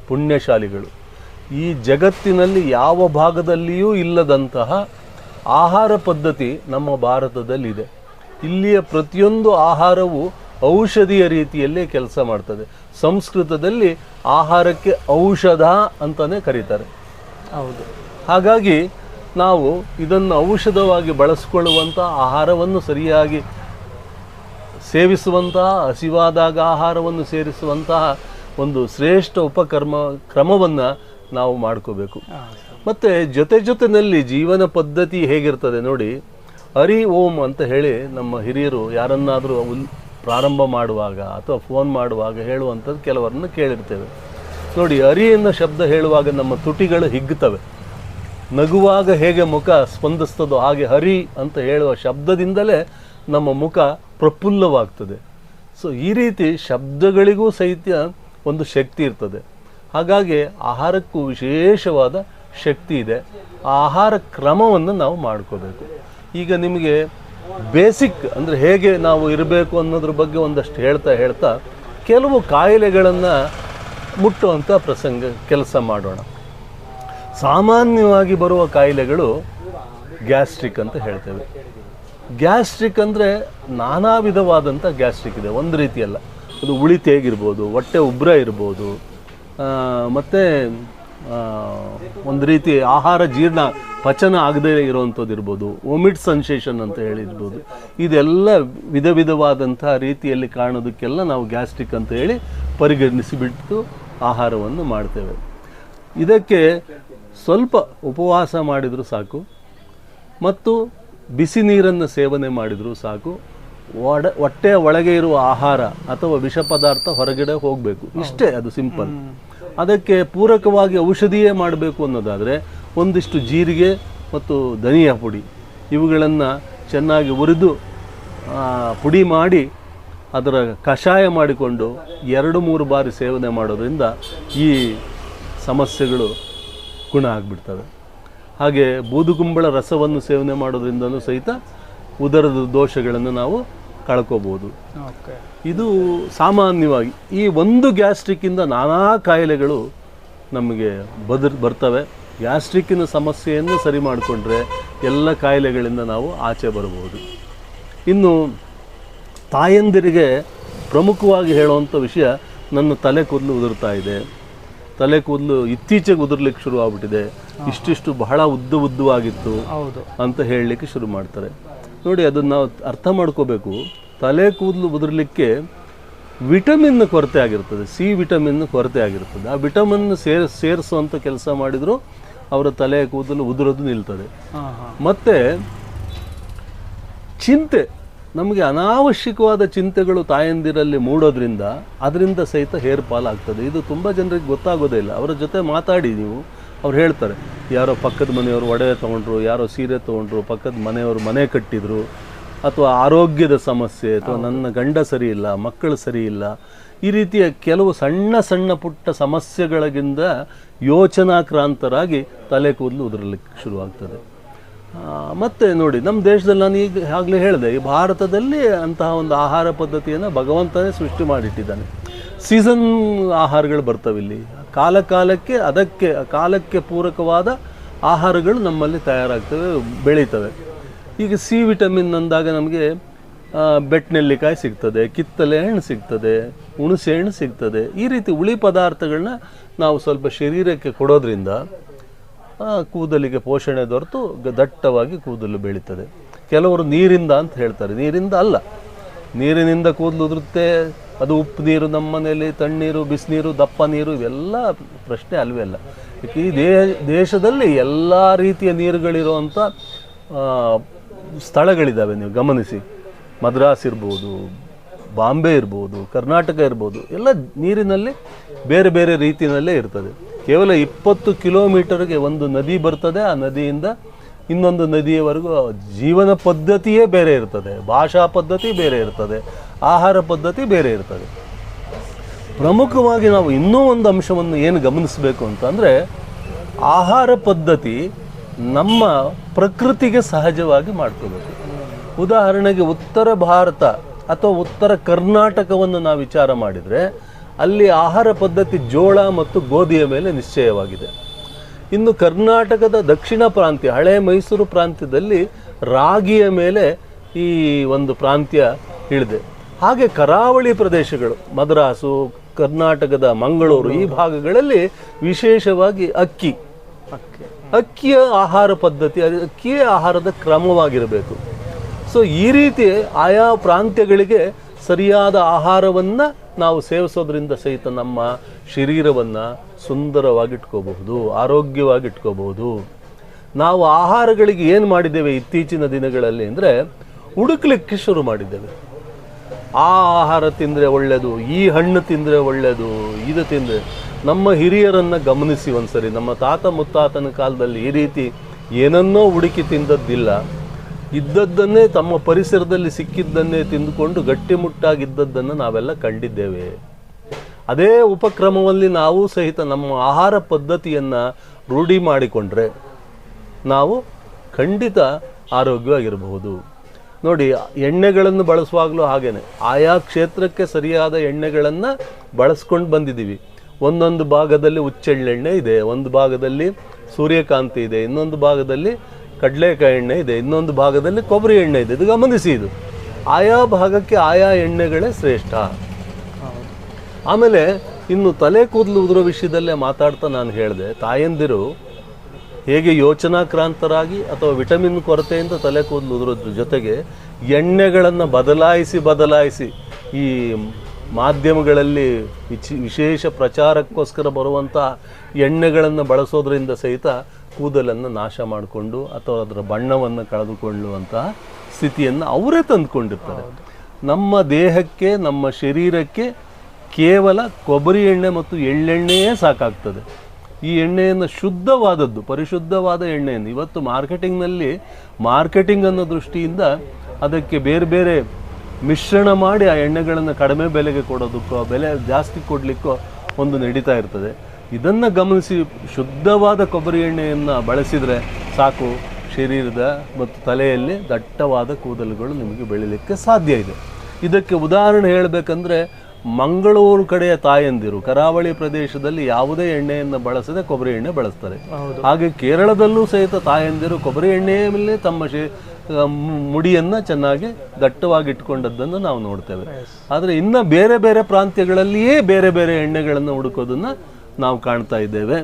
ಪುಣ್ಯಶಾಲಿಗಳು. ಈ ಜಗತ್ತಿನಲ್ಲಿ ಯಾವ ಭಾಗದಲ್ಲಿಯೂ ಇಲ್ಲದಂತಹ ಆಹಾರ ಪದ್ಧತಿ ನಮ್ಮ ಭಾರತದಲ್ಲಿದೆ. ಇಲ್ಲಿಯ ಪ್ರತಿಯೊಂದು ಆಹಾರವು ಔಷಧಿಯ ರೀತಿಯಲ್ಲೇ ಕೆಲಸ ಮಾಡ್ತದೆ. ಸಂಸ್ಕೃತದಲ್ಲಿ ಆಹಾರಕ್ಕೆ ಔಷಧ ಅಂತಲೇ ಕರೀತಾರೆ. ಹೌದು. ಹಾಗಾಗಿ ನಾವು ಇದನ್ನು ಔಷಧವಾಗಿ ಬಳಸಿಕೊಳ್ಳುವಂಥ ಆಹಾರವನ್ನು ಸರಿಯಾಗಿ ಸೇವಿಸುವಂತಹ ಹಸಿವಾದಾಗ ಆಹಾರವನ್ನು ಸೇರಿಸುವಂತಹ ಒಂದು ಶ್ರೇಷ್ಠ ಉಪಕರ್ಮ ಕ್ರಮವನ್ನು ನಾವು ಮಾಡ್ಕೋಬೇಕು. ಮತ್ತು ಜೊತೆ ಜೊತೆಯಲ್ಲಿ ಜೀವನ ಪದ್ಧತಿ ಹೇಗಿರ್ತದೆ ನೋಡಿ ಹರಿ ಓಂ ಅಂತ ಹೇಳಿ ನಮ್ಮ ಹಿರಿಯರು ಯಾರನ್ನಾದರೂ ಪ್ರಾರಂಭ ಮಾಡುವಾಗ ಅಥವಾ ಫೋನ್ ಮಾಡುವಾಗ ಹೇಳುವಂಥದ್ದು ಕೆಲವರನ್ನು ಕೇಳಿರ್ತೇವೆ. ನೋಡಿ, ಹರಿ ಅನ್ನೋ ಶಬ್ದ ಹೇಳುವಾಗ ನಮ್ಮ ತುಟಿಗಳು ಹಿಗ್ಗುತ್ತವೆ ನಗುವಾಗ ಹೇಗೆ ಮುಖ ಸ್ಪಂದಿಸ್ತದೋ ಹಾಗೆ ಹರಿ ಅಂತ ಹೇಳುವ ಶಬ್ದದಿಂದಲೇ ನಮ್ಮ ಮುಖ ಪ್ರಫುಲ್ಲವಾಗ್ತದೆ. ಸೊ ಈ ರೀತಿ ಶಬ್ದಗಳಿಗೂ ಸಹಿತ ಒಂದು ಶಕ್ತಿ ಇರ್ತದೆ. ಹಾಗಾಗಿ ಆಹಾರಕ್ಕೂ ವಿಶೇಷವಾದ ಶಕ್ತಿ ಇದೆ. ಆಹಾರ ಕ್ರಮವನ್ನು ನಾವು ಮಾಡ್ಕೋಬೇಕು. ಈಗ ನಿಮಗೆ ಬೇಸಿಕ್ ಅಂದರೆ ಹೇಗೆ ನಾವು ಇರಬೇಕು ಅನ್ನೋದ್ರ ಬಗ್ಗೆ ಒಂದಷ್ಟು ಹೇಳ್ತಾ ಹೇಳ್ತಾ ಕೆಲವು ಕಾಯಿಲೆಗಳನ್ನು ಮುಟ್ಟುವಂಥ ಪ್ರಸಂಗ ಕೆಲಸ ಮಾಡೋಣ. ಸಾಮಾನ್ಯವಾಗಿ ಬರುವ ಕಾಯಿಲೆಗಳು ಗ್ಯಾಸ್ಟ್ರಿಕ್ ಅಂತ ಹೇಳ್ತೇವೆ. ಗ್ಯಾಸ್ಟ್ರಿಕ್ ಅಂದರೆ ನಾನಾ ವಿಧವಾದಂಥ ಗ್ಯಾಸ್ಟ್ರಿಕ್ ಇದೆ. ಒಂದು ರೀತಿಯಲ್ಲ. ಅದು ಉಳಿತೇಗಿರ್ಬೋದು ಹೊಟ್ಟೆ ಉಬ್ರ ಇರ್ಬೋದು ಮತ್ತು ಒಂದು ರೀತಿ ಆಹಾರ ಜೀರ್ಣ ಪಚನ ಆಗದೇ ಇರುವಂಥದ್ದು ಇರ್ಬೋದು ಒಮಿಟ್ ಸನ್ಸೇಷನ್ ಅಂತ ಹೇಳಿರ್ಬೋದು. ಇದೆಲ್ಲ ವಿಧ ವಿಧವಾದಂಥ ರೀತಿಯಲ್ಲಿ ಕಾಣೋದಕ್ಕೆಲ್ಲ ನಾವು ಗ್ಯಾಸ್ಟ್ರಿಕ್ ಅಂತ ಹೇಳಿ ಪರಿಗಣಿಸಿಬಿಟ್ಟು ಆಹಾರವನ್ನು ಮಾಡ್ತೇವೆ. ಇದಕ್ಕೆ ಸ್ವಲ್ಪ ಉಪವಾಸ ಮಾಡಿದರೂ ಸಾಕು, ಮತ್ತು ಬಿಸಿ ನೀರನ್ನು ಸೇವನೆ ಮಾಡಿದರೂ ಸಾಕು ಒಡ ಹೊಟ್ಟೆಯ ಒಳಗೆ ಇರುವ ಆಹಾರ ಅಥವಾ ವಿಷ ಪದಾರ್ಥ ಹೊರಗಡೆ ಹೋಗಬೇಕು. ಇಷ್ಟೇ ಅದು ಸಿಂಪಲ್ ಅದಕ್ಕೆ ಪೂರಕವಾಗಿ ಔಷಧಿಯೇ ಮಾಡಬೇಕು ಅನ್ನೋದಾದರೆ ಒಂದಿಷ್ಟು ಜೀರಿಗೆ ಮತ್ತು ಧನಿಯಾ ಪುಡಿ. ಇವುಗಳನ್ನು ಚೆನ್ನಾಗಿ ಹುರಿದು ಪುಡಿ ಮಾಡಿ ಅದರ ಕಷಾಯ ಮಾಡಿಕೊಂಡು ಎರಡು ಮೂರು ಬಾರಿ ಸೇವನೆ ಮಾಡೋದರಿಂದ ಈ ಸಮಸ್ಯೆಗಳು ಗುಣ ಆಗಿಬಿಡ್ತವೆ. ಹಾಗೆ ಬೂದುಗುಂಬಳ ರಸವನ್ನು ಸೇವನೆ ಮಾಡೋದ್ರಿಂದಲೂ ಸಹಿತ ಉದರದ ದೋಷಗಳನ್ನು ನಾವು ಕಳ್ಕೋಬೋದು. ಇದು ಸಾಮಾನ್ಯವಾಗಿ ಈ ಒಂದು ಗ್ಯಾಸ್ಟ್ರಿಕ್ಕಿಂದ ನಾನಾ ಕಾಯಿಲೆಗಳು ನಮಗೆ ಬದರ್ ಬರ್ತವೆ. ಗ್ಯಾಸ್ಟ್ರಿಕ್ಕಿನ ಸಮಸ್ಯೆಯನ್ನು ಸರಿ ಮಾಡಿಕೊಂಡ್ರೆ ಎಲ್ಲ ಕಾಯಿಲೆಗಳಿಂದ ನಾವು ಆಚೆ ಬರಬಹುದು. ಇನ್ನು ತಾಯಂದಿರಿಗೆ ಪ್ರಮುಖವಾಗಿ ಹೇಳುವಂಥ ವಿಷಯ ನನ್ನ ತಲೆ ಕೂದಲು ಉದುರ್ತಾ ಇದೆ. ತಲೆ ಕೂದಲು ಇತ್ತೀಚೆಗೆ ಉದುರ್ಲಿಕ್ಕೆ ಶುರು ಆಗ್ಬಿಟ್ಟಿದೆ. ಇಷ್ಟಿಷ್ಟು ಬಹಳ ಉದ್ದ ಉದ್ದವಾಗಿತ್ತು ಅಂತ ಹೇಳಲಿಕ್ಕೆ ಶುರು ಮಾಡ್ತಾರೆ. ನೋಡಿ ಅದನ್ನು ನಾವು ಅರ್ಥ ಮಾಡ್ಕೋಬೇಕು. ತಲೆ ಕೂದಲು ಉದುರಲಿಕ್ಕೆ ವಿಟಮಿನ್ ಕೊರತೆ ಆಗಿರ್ತದೆ ಸಿ ವಿಟಮಿನ್ ಕೊರತೆ ಆಗಿರ್ತದೆ. ಆ ವಿಟಮಿನ್ ಸೇರ್ ಸೇರಿಸುವಂಥ ಕೆಲಸ ಮಾಡಿದರೂ ಅವರ ತಲೆ ಕೂದಲು ಉದುರೋದು ನಿಲ್ತದೆ. ಮತ್ತು ಚಿಂತೆ ನಮಗೆ ಅನಾವಶ್ಯಕವಾದ ಚಿಂತೆಗಳು ತಾಯಂದಿರಲ್ಲಿ ಮೂಡೋದ್ರಿಂದ ಅದರಿಂದ ಸಹಿತ ಹೇರ್ ಫಾಲ್ ಆಗ್ತದೆ. ಇದು ತುಂಬ ಜನರಿಗೆ ಗೊತ್ತಾಗೋದೇ ಇಲ್ಲ. ಅವರ ಜೊತೆ ಮಾತಾಡಿ ನೀವು. ಅವ್ರು ಹೇಳ್ತಾರೆ ಯಾರೋ ಪಕ್ಕದ ಮನೆಯವರು ಒಡೆ ತೊಗೊಂಡ್ರು ಯಾರೋ ಸೀರೆ ತೊಗೊಂಡ್ರು ಪಕ್ಕದ ಮನೆಯವರು ಮನೆ ಕಟ್ಟಿದ್ರು ಅಥವಾ ಆರೋಗ್ಯದ ಸಮಸ್ಯೆ ಅಥವಾ ನನ್ನ ಗಂಡ ಸರಿ ಇಲ್ಲ ಮಕ್ಕಳು ಸರಿ ಇಲ್ಲ. ಈ ರೀತಿಯ ಕೆಲವು ಸಣ್ಣ ಸಣ್ಣ ಪುಟ್ಟ ಸಮಸ್ಯೆಗಳಿಗಿಂತ ಯೋಚನಾಕ್ರಾಂತರಾಗಿ ತಲೆ ಕೂದಲು ಉದುರಲಿಕ್ಕೆ ಶುರುವಾಗ್ತದೆ. ಮತ್ತು ಮತ್ತೆ ನೋಡಿ ನಮ್ಮ ದೇಶದಲ್ಲಿ ನಾನು ಈಗ ಆಗಲೇ ಹೇಳಿದೆ ಈ ಭಾರತದಲ್ಲಿ ಅಂತಹ ಒಂದು ಆಹಾರ ಪದ್ಧತಿಯನ್ನು ಭಗವಂತನೇ ಸೃಷ್ಟಿ ಮಾಡಿಟ್ಟಿದ್ದಾನೆ. ಸೀಸನ್ ಆಹಾರಗಳು ಬರ್ತವೆ ಇಲ್ಲಿ ಕಾಲ ಕಾಲಕ್ಕೆ ಅದಕ್ಕೆ, ಕಾಲಕ್ಕೆ ಪೂರಕವಾದ ಆಹಾರಗಳು ನಮ್ಮಲ್ಲಿ ತಯಾರಾಗ್ತವೆ, ಬೆಳೀತವೆ. ಈಗ ಸಿ ವಿಟಮಿನ್ ಅಂದಾಗ ನಮಗೆ ಬೆಟ್ಟನೆಲ್ಲಿಕಾಯಿ ಸಿಗ್ತದೆ, ಕಿತ್ತಲೆ ಹಣ್ಣು ಸಿಗ್ತದೆ, ಹುಣಸೆ ಹಣ್ಣು ಸಿಗ್ತದೆ. ಈ ರೀತಿ ಹುಳಿ ಪದಾರ್ಥಗಳನ್ನ ನಾವು ಸ್ವಲ್ಪ ಶರೀರಕ್ಕೆ ಕೊಡೋದ್ರಿಂದ ಕೂದಲಿಗೆ ಪೋಷಣೆ ದೊರೆತು ದಟ್ಟವಾಗಿ ಕೂದಲು ಬೆಳೀತದೆ. ಕೆಲವರು ನೀರಿಂದ ಅಂತ ಹೇಳ್ತಾರೆ. ನೀರಿಂದ ಅಲ್ಲ. ನೀರಿನಿಂದ ಕೂದಲು ಉದುರುತ್ತೆ ಅದು ಉಪ್ಪು ನೀರು, ನಮ್ಮ ಮನೆಯಲ್ಲಿ ತಣ್ಣೀರು, ಬಿಸಿನೀರು, ದಪ್ಪ ನೀರು ಇವೆಲ್ಲ ಪ್ರಶ್ನೆ ಅಲ್ವೇ ಅಲ್ಲ. ಈ ದೇ, ದೇಶದಲ್ಲಿ ಎಲ್ಲ ರೀತಿಯ ನೀರುಗಳಿರುವಂಥ ಸ್ಥಳಗಳಿದ್ದಾವೆ ನೀವು ಗಮನಿಸಿ. ಮದ್ರಾಸ್ ಇರ್ಬೋದು, ಬಾಂಬೆ ಇರ್ಬೋದು, ಕರ್ನಾಟಕ ಇರ್ಬೋದು, ಎಲ್ಲ ನೀರಿನಲ್ಲಿ ಬೇರೆ ಬೇರೆ ರೀತಿಯಲ್ಲೇ ಇರ್ತದೆ. ಕೇವಲ ಇಪ್ಪತ್ತು ಕಿಲೋಮೀಟರ್ಗೆ ಒಂದು ನದಿ ಬರ್ತದೆ, ಆ ನದಿಯಿಂದ ಇನ್ನೊಂದು ನದಿಯವರೆಗೂ ಜೀವನ ಪದ್ಧತಿಯೇ ಬೇರೆ ಇರ್ತದೆ, ಭಾಷಾ ಪದ್ಧತಿ ಬೇರೆ ಇರ್ತದೆ, ಆಹಾರ ಪದ್ಧತಿ ಬೇರೆ ಇರ್ತದೆ. ಪ್ರಮುಖವಾಗಿ ನಾವು ಇನ್ನೂ ಒಂದು ಅಂಶವನ್ನು ಏನು ಗಮನಿಸಬೇಕು ಅಂತಂದರೆ, ಆಹಾರ ಪದ್ಧತಿ ನಮ್ಮ ಪ್ರಕೃತಿಗೆ ಸಹಜವಾಗಿ ಮಾಡ್ಕೋಬೇಕು ಉದಾಹರಣೆಗೆ ಉತ್ತರ ಭಾರತ ಅಥವಾ ಉತ್ತರ ಕರ್ನಾಟಕವನ್ನು ನಾವು ವಿಚಾರ ಮಾಡಿದರೆ, ಅಲ್ಲಿ ಆಹಾರ ಪದ್ಧತಿ ಜೋಳ ಮತ್ತು ಗೋಧಿಯ ಮೇಲೆ ನಿಶ್ಚಯವಾಗಿದೆ. ಇನ್ನು ಕರ್ನಾಟಕದ ದಕ್ಷಿಣ ಪ್ರಾಂತ್ಯ ಹಳೆ ಮೈಸೂರು ಪ್ರಾಂತ್ಯದಲ್ಲಿ ರಾಗಿಯ ಮೇಲೆ ಈ ಒಂದು ಪ್ರಾಂತ್ಯ ಇಳಿದೆ. ಹಾಗೆ ಕರಾವಳಿ ಪ್ರದೇಶಗಳು ಮದ್ರಾಸು ಕರ್ನಾಟಕದ ಮಂಗಳೂರು ಈ ಭಾಗಗಳಲ್ಲಿ ವಿಶೇಷವಾಗಿ ಅಕ್ಕಿ. ಅಕ್ಕಿಯ ಆಹಾರ ಪದ್ಧತಿ ಅದು ಅಕ್ಕಿಯ ಆಹಾರದ ಕ್ರಮವಾಗಿರಬೇಕು. ಸೊ ಈ ರೀತಿ ಆಯಾ ಪ್ರಾಂತ್ಯಗಳಿಗೆ ಸರಿಯಾದ ಆಹಾರವನ್ನು ನಾವು ಸೇವಿಸೋದ್ರಿಂದ ಸಹಿತ ನಮ್ಮ ಶರೀರವನ್ನು ಸುಂದರವಾಗಿಟ್ಕೋಬಹುದು, ಆರೋಗ್ಯವಾಗಿಟ್ಕೋಬಹುದು. ನಾವು ಆಹಾರಗಳಿಗೆ ಏನು ಮಾಡಿದ್ದೇವೆ ಇತ್ತೀಚಿನ ದಿನಗಳಲ್ಲಿ ಅಂದರೆ ಹುಡುಕ್ಲಿಕ್ಕೆ ಶುರು ಮಾಡಿದ್ದೇವೆ. ಆ ಆಹಾರ ತಿಂದರೆ ಒಳ್ಳೆಯದು ಈ ಹಣ್ಣು ತಿಂದರೆ ಒಳ್ಳೆಯದು ಇದು ತಿಂದರೆ. ನಮ್ಮ ಹಿರಿಯರನ್ನು ಗಮನಿಸಿ ಒಂದ್ಸರಿ, ನಮ್ಮ ತಾತ ಮುತ್ತಾತನ ಕಾಲದಲ್ಲಿ ಈ ರೀತಿ ಏನನ್ನೋ ಹುಡುಕಿ ತಿಂದದ್ದಿಲ್ಲ. ಇದ್ದದ್ದನ್ನೇ ತಮ್ಮ ಪರಿಸರದಲ್ಲಿ ಸಿಕ್ಕಿದ್ದನ್ನೇ ತಿಂದುಕೊಂಡು ಗಟ್ಟಿಮುಟ್ಟಾಗಿದ್ದದ್ದನ್ನು ನಾವೆಲ್ಲ ಕಂಡಿದ್ದೇವೆ. ಅದೇ ಉಪಕ್ರಮದಲ್ಲಿ ನಾವು ಸಹಿತ ನಮ್ಮ ಆಹಾರ ಪದ್ಧತಿಯನ್ನು ರೂಢಿ ಮಾಡಿಕೊಂಡ್ರೆ ನಾವು ಖಂಡಿತ ಆರೋಗ್ಯವಾಗಿರಬಹುದು. ನೋಡಿ, ಎಣ್ಣೆಗಳನ್ನು ಬಳಸುವಾಗಲೂ ಹಾಗೇನೆ. ಆಯಾ ಕ್ಷೇತ್ರಕ್ಕೆ ಸರಿಯಾದ ಎಣ್ಣೆಗಳನ್ನು ಬಳಸ್ಕೊಂಡು ಬಂದಿದ್ದೀವಿ ಒಂದೊಂದು ಭಾಗದಲ್ಲಿ ಉಚ್ಚೆಳ್ಳೆಣ್ಣೆ ಇದೆ, ಒಂದು ಭಾಗದಲ್ಲಿ ಸೂರ್ಯಕಾಂತಿ ಇದೆ, ಇನ್ನೊಂದು ಭಾಗದಲ್ಲಿ ಕಡಲೆಕಾಯಿ ಎಣ್ಣೆ ಇದೆ, ಇನ್ನೊಂದು ಭಾಗದಲ್ಲಿ ಕೊಬ್ಬರಿ ಎಣ್ಣೆ ಇದೆ. ಇದು ಗಮನಿಸಿ ಇದು. ಆಯಾ ಭಾಗಕ್ಕೆ ಆಯಾ ಎಣ್ಣೆಗಳೇ ಶ್ರೇಷ್ಠ. ಆಮೇಲೆ ಇನ್ನು ತಲೆ ಕೂದಲು ಉದುರೋ ವಿಷಯದಲ್ಲೇ ಮಾತಾಡ್ತಾ ನಾನು ಹೇಳಿದೆ ತಾಯಂದಿರು ಹೇಗೆ ಯೋಚನಾಕ್ರಾಂತರಾಗಿ ಅಥವಾ ವಿಟಮಿನ್ ಕೊರತೆಯಿಂದ ತಲೆ ಕೂದಲು ಉದುರೋದ್ರ ಜೊತೆಗೆ ಎಣ್ಣೆಗಳನ್ನು ಬದಲಾಯಿಸಿ ಬದಲಾಯಿಸಿ ಈ ಮಾಧ್ಯಮಗಳಲ್ಲಿ ವಿಚಿ ವಿಶೇಷ ಪ್ರಚಾರಕ್ಕೋಸ್ಕರ ಬರುವಂಥ ಎಣ್ಣೆಗಳನ್ನು ಬಳಸೋದ್ರಿಂದ ಸಹಿತ ಕೂದಲನ್ನು ನಾಶ ಮಾಡಿಕೊಂಡು ಅಥವಾ ಅದರ ಬಣ್ಣವನ್ನು ಕಳೆದುಕೊಳ್ಳುವಂತಹ ಸ್ಥಿತಿಯನ್ನು ಅವರೇ ತಂದುಕೊಂಡಿರ್ತಾರೆ. ನಮ್ಮ ದೇಹಕ್ಕೆ ನಮ್ಮ ಶರೀರಕ್ಕೆ ಕೇವಲ ಕೊಬ್ಬರಿ ಎಣ್ಣೆ ಮತ್ತು ಎಳ್ಳೆಣ್ಣೆಯೇ ಸಾಕಾಗ್ತದೆ. ಈ ಎಣ್ಣೆಯನ್ನು ಶುದ್ಧವಾದದ್ದು, ಪರಿಶುದ್ಧವಾದ ಎಣ್ಣೆಯನ್ನು. ಇವತ್ತು ಮಾರ್ಕೆಟಿಂಗ್ನಲ್ಲಿ ಮಾರ್ಕೆಟಿಂಗ್ ಅನ್ನೋ ದೃಷ್ಟಿಯಿಂದ ಅದಕ್ಕೆ ಬೇರೆ ಬೇರೆ ಮಿಶ್ರಣ ಮಾಡಿ ಆ ಎಣ್ಣೆಗಳನ್ನು ಕಡಿಮೆ ಬೆಲೆಗೆ ಕೊಡೋದಕ್ಕೋ, ಬೆಲೆ ಜಾಸ್ತಿ ಕೊಡಲಿಕ್ಕೋ ಒಂದು ನಡೀತಾ ಇರ್ತದೆ. ಇದನ್ನು ಗಮನಿಸಿ ಶುದ್ಧವಾದ ಕೊಬ್ಬರಿ ಎಣ್ಣೆಯನ್ನು ಬಳಸಿದರೆ ಸಾಕು. ಶರೀರದ ಮತ್ತು ತಲೆಯಲ್ಲಿ ದಟ್ಟವಾದ ಕೂದಲುಗಳು ನಿಮಗೆ ಬೆಳೀಲಿಕ್ಕೆ ಸಾಧ್ಯ ಇದೆ. ಇದಕ್ಕೆ ಉದಾಹರಣೆ ಹೇಳಬೇಕಂದ್ರೆ ಮಂಗಳೂರು ಕಡೆಯ ತಾಯಂದಿರು ಕರಾವಳಿ ಪ್ರದೇಶದಲ್ಲಿ ಯಾವುದೇ ಎಣ್ಣೆಯನ್ನು ಬಳಸದೆ ಕೊಬ್ಬರಿ ಎಣ್ಣೆ ಬಳಸ್ತಾರೆ. ಹಾಗೆ ಕೇರಳದಲ್ಲೂ ಸಹಿತ ತಾಯಂದಿರು ಕೊಬ್ಬರಿ ಎಣ್ಣೆಯ ಮೇಲೆ ತಮ್ಮ ಶೇ ಮುಡಿಯನ್ನು ಚೆನ್ನಾಗಿ ದಟ್ಟವಾಗಿ ಇಟ್ಕೊಂಡದ್ದನ್ನು ನಾವು ನೋಡ್ತೇವೆ. ಆದರೆ ಇನ್ನ ಬೇರೆ ಬೇರೆ ಪ್ರಾಂತ್ಯಗಳಲ್ಲಿಯೇ ಬೇರೆ ಬೇರೆ ಎಣ್ಣೆಗಳನ್ನು ಹುಡುಕೋದನ್ನು ನಾವು ಕಾಣ್ತಾ ಇದ್ದೇವೆ.